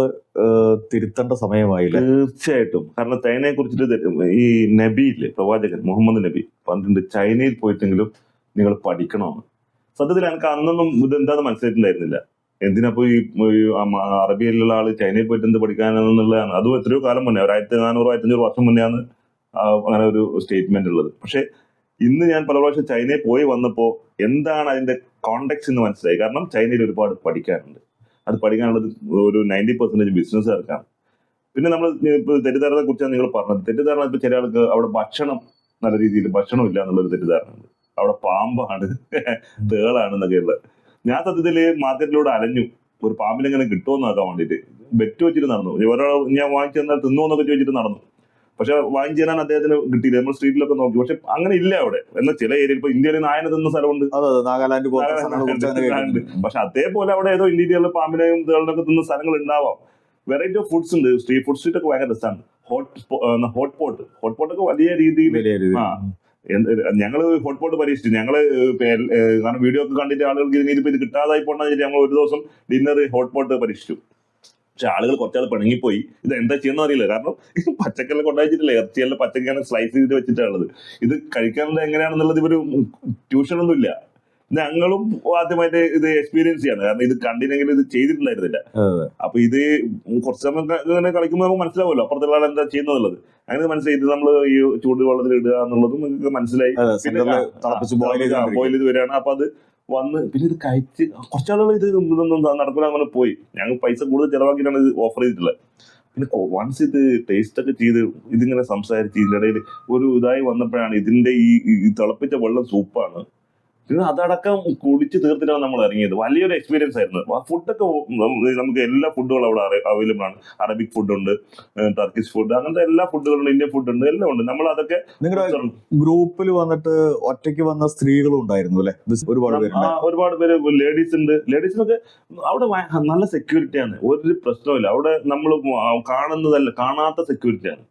തിരുത്തേണ്ട സമയമായില്ലേ? തീർച്ചയായിട്ടും. കാരണം ചൈനയെ കുറിച്ചിട്ട് ഈ നബിയില്ലേ പ്രവാചകൻ മുഹമ്മദ് നബി പറഞ്ഞിട്ടുണ്ട് ചൈനയിൽ പോയിട്ടെങ്കിലും നിങ്ങൾ പഠിക്കണമെന്ന് സത്യത്തിൽ എനിക്ക് അന്നൊന്നും ഇതെന്താന്ന് മനസ്സിലായിട്ടുണ്ടായിരുന്നില്ല. എന്തിനാ പോയി അറബിയിലുള്ള ആൾ ചൈനയിൽ പോയിട്ട് എന്ത് പഠിക്കാനെന്നുള്ളതാണ് അതും എത്രയോ കാലം മുന്നേ ഒരു ആയിരത്തി നാനൂറ് ആയിരത്തി അഞ്ഞൂറ് വർഷം മുന്നെയാണ് അങ്ങനെ ഒരു സ്റ്റേറ്റ്മെന്റ് ഉള്ളത്. പക്ഷെ ഇന്ന് ഞാൻ പല പ്രാവശ്യം ചൈനയിൽ പോയി വന്നപ്പോൾ എന്താണ് അതിന്റെ കോണ്ടക്സ് എന്ന് മനസ്സിലായി. കാരണം ചൈനയിൽ ഒരുപാട് പഠിക്കാനുണ്ട്. അത് പഠിക്കാനുള്ളത് ഒരു നയന്റി പെർസെന്റേജ് ബിസിനസ്സുകാർക്കാണ് പിന്നെ നമ്മൾ ഇപ്പോൾ തെറ്റിദ്ധാരണയെ കുറിച്ചാണ് നിങ്ങൾ പറഞ്ഞത്. തെറ്റിദ്ധാരണ ഇപ്പൊ ചില ആൾക്ക് അവിടെ ഭക്ഷണം നല്ല രീതിയിൽ ഭക്ഷണം ഇല്ല എന്നുള്ളൊരു തെറ്റിദ്ധാരണ ഉണ്ട് അവിടെ പാമ്പാണ് തേളാണ് എന്നൊക്കെ ഉള്ളത് ഞാൻ സത്യത്തിൽ മാർക്കറ്റിലൂടെ അലഞ്ഞു. ഒരു പാമ്പിനെങ്ങനെ കിട്ടുമോ നോക്കാൻ വേണ്ടിയിട്ട്. ബെറ്റ് വെച്ചിട്ട് നടന്നു. ഒരാൾ ഞാൻ വാങ്ങിച്ചു തന്നാൽ തിന്നോ എന്നൊക്കെ ചോദിച്ചിട്ട് നടന്നു. പക്ഷെ വാങ്ങിച്ചു തരാൻ അദ്ദേഹത്തിന് കിട്ടിയില്ല. നമ്മൾ സ്ട്രീറ്റിലൊക്കെ നോക്കി. പക്ഷെ അങ്ങനെ ഇല്ല അവിടെ. എന്നാൽ ചില ഏരിയയിൽ ഇപ്പൊ ഇന്ത്യയിൽ നായന തിന്ന സ്ഥലമുണ്ട്. നാഗാലാൻഡ്. പക്ഷെ അതേപോലെ അവിടെ ഏതോ ഇന്റീരിയറിൽ പാമ്പിനെയും ഇതുകളിലൊക്കെ തിന്ന സ്ഥലങ്ങൾ ഉണ്ടാവാം. വെറൈറ്റി ഓഫ് ഫുഡ്സ് ഉണ്ട്. സ്ട്രീറ്റ് ഫുഡ് സ്ട്രീറ്റ് ഒക്കെ ഭയങ്കര രസമാണ് hot hot pot hot pot ഒക്കെ വലിയ രീതിയിൽ ഞങ്ങൾ രീതിയിൽ. ഞങ്ങൾ ഹോട്ട് പോട്ട് പരീക്ഷിച്ചു. ഞങ്ങൾ കാരണം വീഡിയോ ഒക്കെ കണ്ടിട്ട് ആളുകൾക്ക് ഇതിനിപ്പോ ഇത് കിട്ടാതായി പോണെന്ന് ഞങ്ങൾ ഒരു ദിവസം ഡിന്നർ ഹോട്ട് പോട്ട് പരീക്ഷിച്ചു. പക്ഷെ ആളുകൾ കുറച്ചാൾ പിണങ്ങിപ്പോയി. ഇത് എന്താ ചെയ്യുന്ന അറിയില്ല. കാരണം പച്ചക്കറി കൊണ്ടുവച്ചിട്ടില്ല ഇറച്ചിയെല്ലാം പച്ചക്കറി സ്ലൈസ് ചെയ്ത് വെച്ചിട്ടാണുള്ളത്. ഇത് കഴിക്കാനുള്ള എങ്ങനെയാണെന്നുള്ളത് ഇവർ ട്യൂഷൻ ഒന്നും ഇല്ല. ഞങ്ങളും ആദ്യമായിട്ട് ഇത് എക്സ്പീരിയൻസ് ചെയ്യാണ്. കാരണം ഇത് കണ്ടില്ലെങ്കിൽ ഇത് ചെയ്തിട്ടുണ്ടായിരുന്നില്ല. അപ്പൊ ഇത് കുറച്ച് സമയം ഇങ്ങനെ കളിക്കുമ്പോൾ നമുക്ക് മനസ്സിലാവുമല്ലോ. അപ്പുറത്തുള്ള ആൾ എന്താ ചെയ്യുന്നുള്ളത് അങ്ങനെ മനസ്സിലായി. ഇത് നമ്മൾ ഈ ചൂട് വെള്ളത്തിൽ ഇടുക എന്നുള്ളതും നിങ്ങൾക്ക് മനസ്സിലായി. ബോയിൽ ചെയ്ത് വരികയാണ്. അപ്പൊ അത് വന്ന്. പിന്നെ ഇത് കഴിച്ച് കുറച്ചാളുകൾ ഇത് ഇതൊന്നും നടക്കില്ല അങ്ങനെ പോയി. ഞങ്ങൾ പൈസ കൂടുതൽ ചെലവാക്കിയിട്ടാണ് ഇത് ഓഫർ ചെയ്തിട്ടുള്ളത്. പിന്നെ വൺസ് ഇത് ടേസ്റ്റ് ഒക്കെ ചെയ്ത് ഇതിങ്ങനെ സംസാരിച്ച് ഇതിനിടയിൽ ഒരു ഇതായി വന്നപ്പോഴാണ് ഇതിന്റെ ഈ തിളപ്പിച്ച വെള്ളം സൂപ്പാണ്. പിന്നെ അതടക്കം കുടിച്ച് തീർത്തിട്ടാണ് നമ്മൾ ഇറങ്ങിയത്. വലിയൊരു എക്സ്പീരിയൻസ് ആയിരുന്നു. ഫുഡൊക്കെ നമുക്ക് എല്ലാ ഫുഡുകളും അവിടെ അവൈലബിൾ ആണ്. അറബിക് ഫുഡ് ഉണ്ട് ടർക്കിഷ് ഫുഡ് അങ്ങനത്തെ എല്ലാ ഫുഡുകളും ഇന്ത്യൻ ഫുഡ് ഉണ്ട് എല്ലാം ഉണ്ട്. നമ്മൾ അതൊക്കെ നിങ്ങളുടെ ഗ്രൂപ്പിൽ വന്നിട്ട് ഒറ്റയ്ക്ക് വന്ന സ്ത്രീകളും ഉണ്ടായിരുന്നു അല്ലെ? ഒരുപാട് ഒരുപാട് പേര് ലേഡീസ് ഉണ്ട്. ലേഡീസിനൊക്കെ അവിടെ നല്ല സെക്യൂരിറ്റിയാണ് ഒരു പ്രശ്നമില്ല അവിടെ നമ്മൾ കാണുന്നതല്ല കാണാത്ത സെക്യൂരിറ്റിയാണ്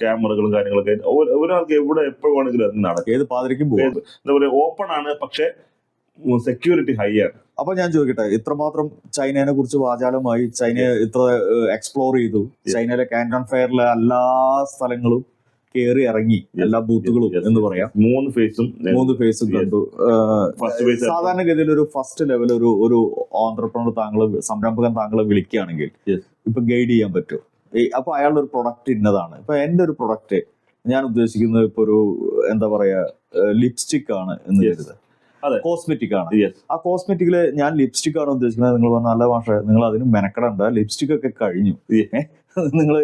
ക്യാമറകളും കാര്യങ്ങളൊക്കെ ഒരാൾക്ക് എവിടെ എപ്പോഴും വേണമെങ്കിലും അത് നടക്കും. ഏത് പാതിരിക്കും പോകും എന്താ പറയുക ഓപ്പൺ ആണ് പക്ഷെ സെക്യൂരിറ്റി ഹൈ ആണ്. അപ്പൊ ഞാൻ ചോദിക്കട്ടെ ഇത്രമാത്രം ചൈനയെ കുറിച്ച് വാചാലമായി ചൈനയെ ഇത്ര എക്സ്പ്ലോർ ചെയ്തു. ചൈനയിലെ കാൻഡോൺ ഫെയറിലെ എല്ലാ സ്ഥലങ്ങളും കയറി ഇറങ്ങി എല്ലാ ബൂത്തുകളും എന്ന്. പറയാം. മൂന്ന് ഫേസും മൂന്ന് ഫേസും. കണ്ടു. സാധാരണഗതിയിൽ ഒരു ഫസ്റ്റ് ലെവൽ ഒരു ഒരു ഓണ്ടർപ്രണർ താങ്കൾ സംരംഭകൻ താങ്കളെ വിളിക്കുകയാണെങ്കിൽ ഇപ്പൊ ഗൈഡ് ചെയ്യാൻ പറ്റും ഈ- അപ്പൊ അയാളുടെ ഒരു പ്രൊഡക്റ്റ് ഇന്നതാണ്. ഇപ്പൊ എന്റെ ഒരു പ്രൊഡക്റ്റ് ഞാൻ ഉദ്ദേശിക്കുന്നത് ഇപ്പൊ ഒരു എന്താ പറയാ ലിപ്സ്റ്റിക് ആണ് എന്ന് കരുതുക. അതെ. കോസ്മെറ്റിക് ആണ്. ആ കോസ്മെറ്റിക്കിൽ ഞാൻ ലിപ്സ്റ്റിക് ആണ് ഉദ്ദേശിക്കുന്നത്. നിങ്ങൾ പറഞ്ഞ നല്ല ഭാഷ നിങ്ങൾ അതിന് മെനക്കെടണ്ട. ലിപ്സ്റ്റിക് ഒക്കെ കഴിഞ്ഞു. നിങ്ങൾ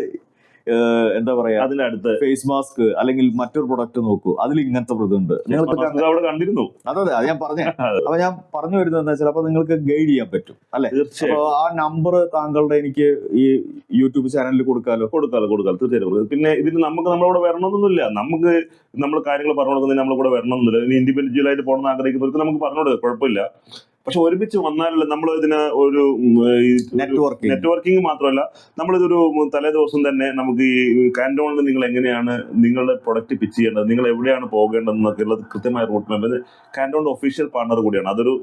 എന്താ പറയാ? അതിനടുത്ത്. അടുത്ത് ഫേസ് മാസ്ക് അല്ലെങ്കിൽ മറ്റൊരു പ്രൊഡക്റ്റ് നോക്കൂ. അതിൽ ഇങ്ങനത്തെ പ്രതിണ്ട് നിങ്ങൾക്ക് അവിടെ കണ്ടിരുന്നു. അതെ അതെ അത് ഞാൻ പറഞ്ഞു. അപ്പൊ ഞാൻ പറഞ്ഞു വരുന്നത് എന്താ വെച്ചാൽ അപ്പൊ നിങ്ങൾക്ക് ഗൈഡ് ചെയ്യാൻ പറ്റും അല്ലെ? അപ്പൊ ആ നമ്പർ താങ്കളുടെ എനിക്ക് ഈ യൂട്യൂബ് ചാനലിൽ കൊടുക്കാലോ? കൊടുക്കാലോ കൊടുക്കാലോ. തീർച്ചയായിട്ടും പിന്നെ ഇതിന് നമുക്ക് നമ്മളോട് വരണമെന്നൊന്നുമില്ല. നമുക്ക് നമ്മൾ കാര്യങ്ങൾ പറഞ്ഞു കൊടുക്കുന്നതിന് നമ്മളോട് കൂടെ വരണമെന്നില്ല. ഇനി ഇൻഡിവിജ്വൽ ആയിട്ട് പോകണമെന്ന് ആഗ്രഹിക്കുന്നവർക്ക് നമുക്ക് പറഞ്ഞു കൊടുക്കാം. കുഴപ്പമില്ല. പക്ഷെ ഒരുമിച്ച് വന്നാലല്ല നമ്മൾ ഇതിന് ഒരു നെറ്റ്വർക്കിംഗ് നെറ്റ്വർക്കിംഗ് മാത്രമല്ല നമ്മളിതൊരു തലേ ദിവസം തന്നെ നമുക്ക് ഈ കാൻഡോണിൽ നിങ്ങൾ എങ്ങനെയാണ് നിങ്ങളുടെ പ്രൊഡക്റ്റ് പിച്ച് ചെയ്യേണ്ടത് നിങ്ങൾ എവിടെയാണ് പോകേണ്ടതെന്നൊക്കെ ഉള്ളത് കൃത്യമായ റൂട്ട് മാപ്പ് കാൻഡോണിന്റെ ഒഫീഷ്യൽ പാർട്ണർ കൂടിയാണ്. അതൊരു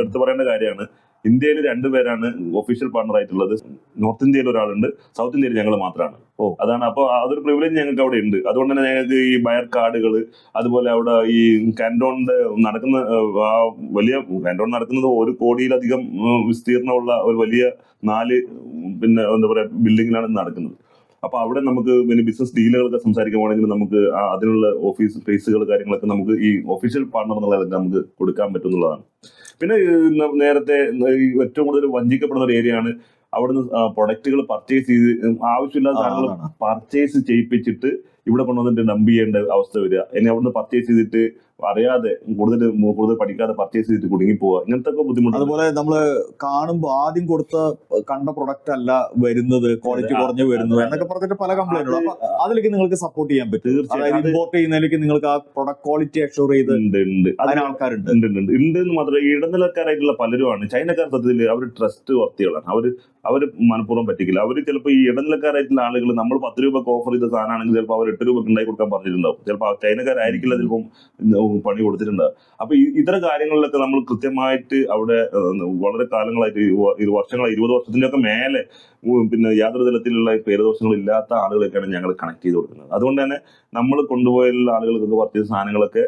എടുത്തു പറയേണ്ട കാര്യമാണ്. ഇന്ത്യയിൽ രണ്ടുപേരാണ് ഒഫീഷ്യൽ പാർട്ണർ ആയിട്ടുള്ളത്. നോർത്ത് ഇന്ത്യയിൽ ഒരാളുണ്ട് സൗത്ത് ഇന്ത്യയിൽ ഞങ്ങൾ മാത്രമാണ് ഓ. അതാണ് അപ്പോൾ അതൊരു പ്രിവിലേജ് ഞങ്ങൾക്ക് അവിടെ ഉണ്ട്. അതുകൊണ്ട് തന്നെ ഞങ്ങൾക്ക് ഈ ബയർ കാർഡുകൾ അതുപോലെ അവിടെ ഈ കാൻഡോണിന്റെ നടക്കുന്ന ആ വലിയ കാൻഡോൺ നടക്കുന്നത് ഒരു കോടിയിലധികം വിസ്തീർണമുള്ള ഒരു വലിയ നാല് പിന്നെ എന്താ പറയാ ബിൽഡിങ്ങിലാണ് നടക്കുന്നത്. അപ്പൊ അവിടെ നമുക്ക് പിന്നെ ബിസിനസ് ഡീലുകളൊക്കെ സംസാരിക്കുവാണെങ്കിൽ നമുക്ക് അതിനുള്ള ഓഫീസ് സ്പേസുകൾ കാര്യങ്ങളൊക്കെ നമുക്ക് ഈ ഒഫീഷ്യൽ പാർട്ണർ എന്നുള്ള നമുക്ക് കൊടുക്കാൻ പറ്റുന്നുള്ളതാണ്. പിന്നെ നേരത്തെ ഏറ്റവും കൂടുതൽ വഞ്ചിക്കപ്പെടുന്ന ഒരു ഏരിയ ആണ് അവിടുന്ന് പ്രൊഡക്റ്റുകൾ പർച്ചേസ് ചെയ്ത് ആവശ്യമില്ലാത്ത സാധനങ്ങൾ പർച്ചേസ് ചെയ്യിപ്പിച്ചിട്ട് ഇവിടെ കൊണ്ടുവന്നിട്ട് ഡംപ് ചെയ്യേണ്ട അവസ്ഥ വരിക. ഇനി അവിടുന്ന് പർച്ചേസ് ചെയ്തിട്ട് അറിയാതെ കൂടുതൽ കൂടുതൽ പഠിക്കാതെ പർച്ചേസ് ചെയ്തിട്ട് കുടുങ്ങി പോവുക ഇങ്ങനത്തെ ഒക്കെ ബുദ്ധിമുട്ട്. അതുപോലെ നമ്മൾ കാണുമ്പോ ആദ്യം കൊടുത്ത കണ്ട പ്രൊഡക്റ്റ് അല്ല വരുന്നത് ക്വാളിറ്റി കുറഞ്ഞു വരുന്നത് എന്നൊക്കെ പറഞ്ഞിട്ട് പല കംപ്ലൈന്റുകൾ അപ്പൊ അതിലേക്ക് നിങ്ങൾക്ക് സപ്പോർട്ട് ചെയ്യാൻ പറ്റും. ഇമ്പോർട്ട് ചെയ്യുന്നതിലേക്ക് നിങ്ങൾക്ക് ആ പ്രൊഡക്റ്റ് ക്വാളിറ്റി അഷ്യൂർ ചെയ്ത് ആൾക്കാരുണ്ട്. ഉണ്ട് ഉണ്ട് ഉണ്ട്. ഉണ്ട് എന്ന് മാത്രമേ ഇടനിലക്കാരായിട്ടുള്ള പലരുമാണ്. ചൈനക്കാർ സത്യത്തിൽ അവർ ട്രസ്റ്റ് വർത്തികളാണ് അവർ അവർ മനഃപൂർവം പറ്റിക്കില്ല. അവർ ചിലപ്പോൾ ഈ ഇടനിലക്കാരായിട്ടുള്ള ആളുകൾ നമ്മൾ പത്ത് രൂപക്ക് ഓഫർ ചെയ്ത സാധനമാണെങ്കിൽ ചിലപ്പോൾ അവർ എട്ട് രൂപക്ക് ഉണ്ടായി കൊടുക്കാൻ പറഞ്ഞിട്ടുണ്ടാവും. ചിലപ്പോൾ ചൈനക്കാരായിരിക്കില്ല ചിലപ്പം പണി കൊടുത്തിട്ടുണ്ട്. അപ്പൊ ഈ ഇത്തരം കാര്യങ്ങളിലൊക്കെ നമ്മൾ കൃത്യമായിട്ട് അവിടെ വളരെ കാലങ്ങളായിട്ട് ഈ വർഷങ്ങളായി ഇരുപത് വർഷത്തിന്റെ ഒക്കെ മേലെ പിന്നെ യാതൊരു തരത്തിലുള്ള പേരദോഷങ്ങൾ ഇല്ലാത്ത ആളുകളൊക്കെയാണ് ഞങ്ങൾ കണക്ട് ചെയ്ത് കൊടുക്കുന്നത്. അതുകൊണ്ട് തന്നെ നമ്മൾ കൊണ്ടുപോയുള്ള ആളുകൾക്ക് പർച്ചേസ് സാധനങ്ങളൊക്കെ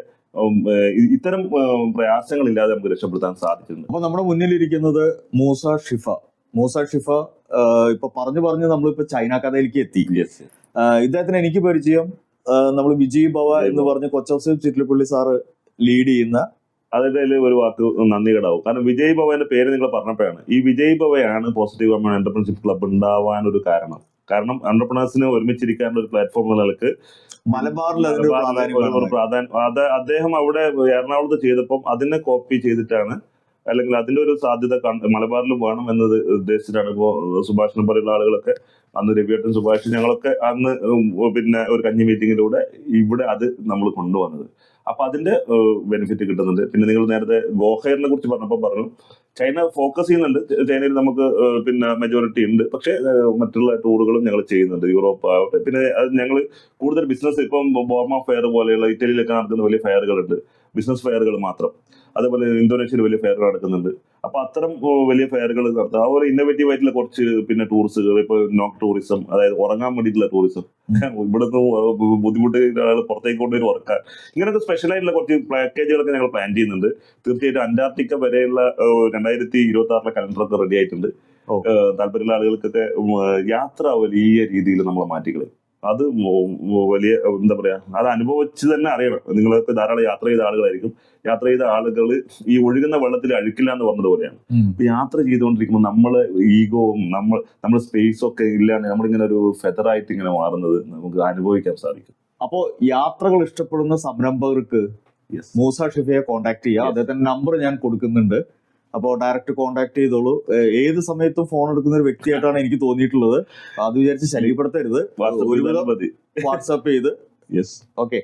ഇത്തരം പ്രയാസങ്ങൾ പ്രയാസങ്ങളില്ലാതെ നമുക്ക് രക്ഷപ്പെടുത്താൻ സാധിക്കുന്നു അപ്പൊ നമ്മുടെ മുന്നിലിരിക്കുന്നത് മൂസ ഷിഫ. മൂസ ഷിഫ ഇപ്പൊ പറഞ്ഞു പറഞ്ഞ് നമ്മളിപ്പോ ചൈന കഥയിലേക്ക് എത്തി. ഇദ്ദേഹത്തിന് എനിക്ക് പരിചയം. നമ്മൾ വിജയ് ഭവ എന്ന് പറഞ്ഞ കൊച്ചൗസേബ് ചിറ്റിലപ്പള്ളി സാറ് ലീഡ് ചെയ്യുന്ന അതിന്റെ കയ്യിൽ ഒരു വാക്ക് നന്ദി കടാവും. കാരണം വിജയ് ഭവന്റെ പേര് നിങ്ങൾ പറഞ്ഞപ്പോഴാണ്. ഈ വിജയ് ഭവയാണ് പോസിറ്റീവ് അമ്മ എന്റർപ്രണർഷിപ്പ് ക്ലബ് ഉണ്ടാവാൻ ഒരു കാരണം. കാരണം എന്റർപ്രണേഴ്സിന് ഒരുമിച്ചിരിക്കാനുള്ള ഒരു പ്ലാറ്റ്ഫോം നിലയ്ക്ക് മലബാറിൽ പ്രാധാന്യം അദ്ദേഹം അവിടെ എറണാകുളത്ത് ചെയ്തപ്പം അതിനെ കോപ്പി ചെയ്തിട്ടാണ് അല്ലെങ്കിൽ അതിന്റെ ഒരു സാധ്യത മലബാറിൽ വേണം എന്നത് ഉദ്ദേശിച്ചിട്ടാണ് ഇപ്പോ സുഭാഷിനെ പോലെയുള്ള ആളുകളൊക്കെ അന്ന് രവിയേട്ടൻ സുഭാഷ് ഞങ്ങളൊക്കെ അന്ന് പിന്നെ ഒരു കഞ്ഞി മീറ്റിങ്ങിലൂടെ ഇവിടെ അത് നമ്മൾ കൊണ്ടുവന്നത്. അപ്പൊ അതിന്റെ ബെനിഫിറ്റ് കിട്ടുന്നുണ്ട്. പിന്നെ നിങ്ങൾ നേരത്തെ ഗോഹയറിനെ കുറിച്ച് പറഞ്ഞപ്പോൾ പറഞ്ഞു. ചൈന ഫോക്കസ് ചെയ്യുന്നുണ്ട്. ചൈനയിൽ നമുക്ക് പിന്നെ മെജോറിറ്റി ഉണ്ട്. പക്ഷേ മറ്റുള്ള ടൂറുകളും ഞങ്ങൾ ചെയ്യുന്നുണ്ട്. യൂറോപ്പ് ആവട്ടെ. പിന്നെ അത് ഞങ്ങൾ കൂടുതൽ ബിസിനസ് ഇപ്പം ബോർമ ഫെയർ പോലെയുള്ള ഇറ്റലിയിലൊക്കെ നടക്കുന്ന വലിയ ഫെയറുകളുണ്ട് ബിസിനസ് ഫെയറുകൾ മാത്രം. അതേപോലെ ഇന്തോനേഷ്യയിൽ വലിയ ഫെയറുകൾ നടക്കുന്നുണ്ട്. അപ്പൊ അത്തരം വലിയ ഫെയറുകൾ നടത്തുക. അതുപോലെ ഇന്നോവേറ്റീവ് ആയിട്ടുള്ള കുറച്ച് പിന്നെ ടൂറിസ്റ്റുകൾ ഇപ്പൊ നോക്ക് ടൂറിസം അതായത് ഉറങ്ങാൻ വേണ്ടിയിട്ടുള്ള ടൂറിസം ഇവിടുന്ന് ബുദ്ധിമുട്ട് ആളുകൾ പുറത്തേക്ക് കൊണ്ടുവരും ഉറക്കാൻ. ഇങ്ങനത്തെ സ്പെഷ്യലായിട്ടുള്ള കുറച്ച് പാക്കേജുകളൊക്കെ ഞങ്ങൾ പ്ലാൻ ചെയ്യുന്നുണ്ട്. തീർച്ചയായിട്ടും അന്റാർട്ടിക്ക വരെയുള്ള രണ്ടായിരത്തി ഇരുപത്തി ആറിലെ കലണ്ടറൊക്കെ റെഡി ആയിട്ടുണ്ട്. താല്പര്യമുള്ള ആളുകൾക്കൊക്കെ യാത്ര വലിയ രീതിയിൽ നമ്മളെ മാറ്റിക്കളയും. അത് വലിയ എന്താ പറയാ അത് അനുഭവിച്ച് തന്നെ അറിയണം. നിങ്ങളൊക്കെ ധാരാളം യാത്ര ചെയ്ത ആളുകളായിരിക്കും. യാത്ര ചെയ്ത ആളുകൾ ഈ ഒഴുകുന്ന വെള്ളത്തിൽ അഴുക്കില്ല എന്ന് പറഞ്ഞതുപോലെയാണ്. ഇപ്പൊ യാത്ര ചെയ്തുകൊണ്ടിരിക്കുമ്പോൾ നമ്മളെ ഈഗോവും നമ്മൾ നമ്മുടെ സ്പേസ് ഒക്കെ ഇല്ലാണ്ട് നമ്മളിങ്ങനെ ഒരു ഫെദറായിട്ട് ഇങ്ങനെ മാറുന്നത് നമുക്ക് അനുഭവിക്കാൻ സാധിക്കും. അപ്പോ യാത്രകൾ ഇഷ്ടപ്പെടുന്ന സംരംഭകർക്ക് മൂസ ഷെഫിയെ കോൺടാക്ട് ചെയ്യുക അദ്ദേഹത്തിന്റെ നമ്പർ ഞാൻ കൊടുക്കുന്നുണ്ട്. അപ്പോൾ ഡയറക്റ്റ് കോൺടാക്ട് ചെയ്തോളൂ. ഏത് സമയത്തും ഫോൺ എടുക്കുന്ന ഒരു വ്യക്തിയായിട്ടാണ് എനിക്ക് തോന്നിയിട്ടുള്ളത്. അത് വിചാരിച്ച് ശല്യപ്പെടുത്തരുത്. വാട്സാപ്പ് ചെയ്ത്. യെസ് ഓക്കെ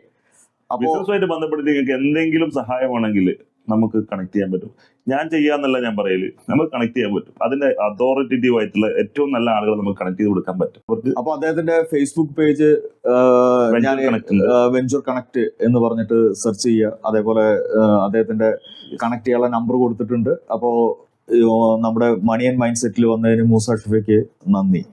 ബിസിനസ്സുമായിട്ട് ബന്ധപ്പെട്ട് നിങ്ങൾക്ക് എന്തെങ്കിലും സഹായമാണെങ്കിൽ നമുക്ക് കണക്ട് ചെയ്യാൻ പറ്റും. ഞാൻ ചെയ്യാന്നല്ല ഞാൻ പറയൽ. നമുക്ക് കണക്ട് ചെയ്യാൻ പറ്റും. അതിന്റെ അതോറിറ്റേറ്റീവ് ആയിട്ടുള്ള ഏറ്റവും നല്ല ആളുകൾ നമുക്ക് കണക്ട് ചെയ്ത് കൊടുക്കാൻ പറ്റും. അവർക്ക് അപ്പൊ അദ്ദേഹത്തിന്റെ ഫേസ്ബുക്ക് പേജ് വെഞ്ചർ കണക്ട് എന്ന് പറഞ്ഞിട്ട് സെർച്ച് ചെയ്യുക. അതേപോലെ അദ്ദേഹത്തിന്റെ കണക്ട് ചെയ്യാനുള്ള നമ്പർ കൊടുത്തിട്ടുണ്ട്. അപ്പോ നമ്മുടെ മണി ആൻഡ് മൈൻഡ് സെറ്റിൽ വന്നതിന് മൂസ സർട്ടിഫിക്കറ്റ് നന്ദി.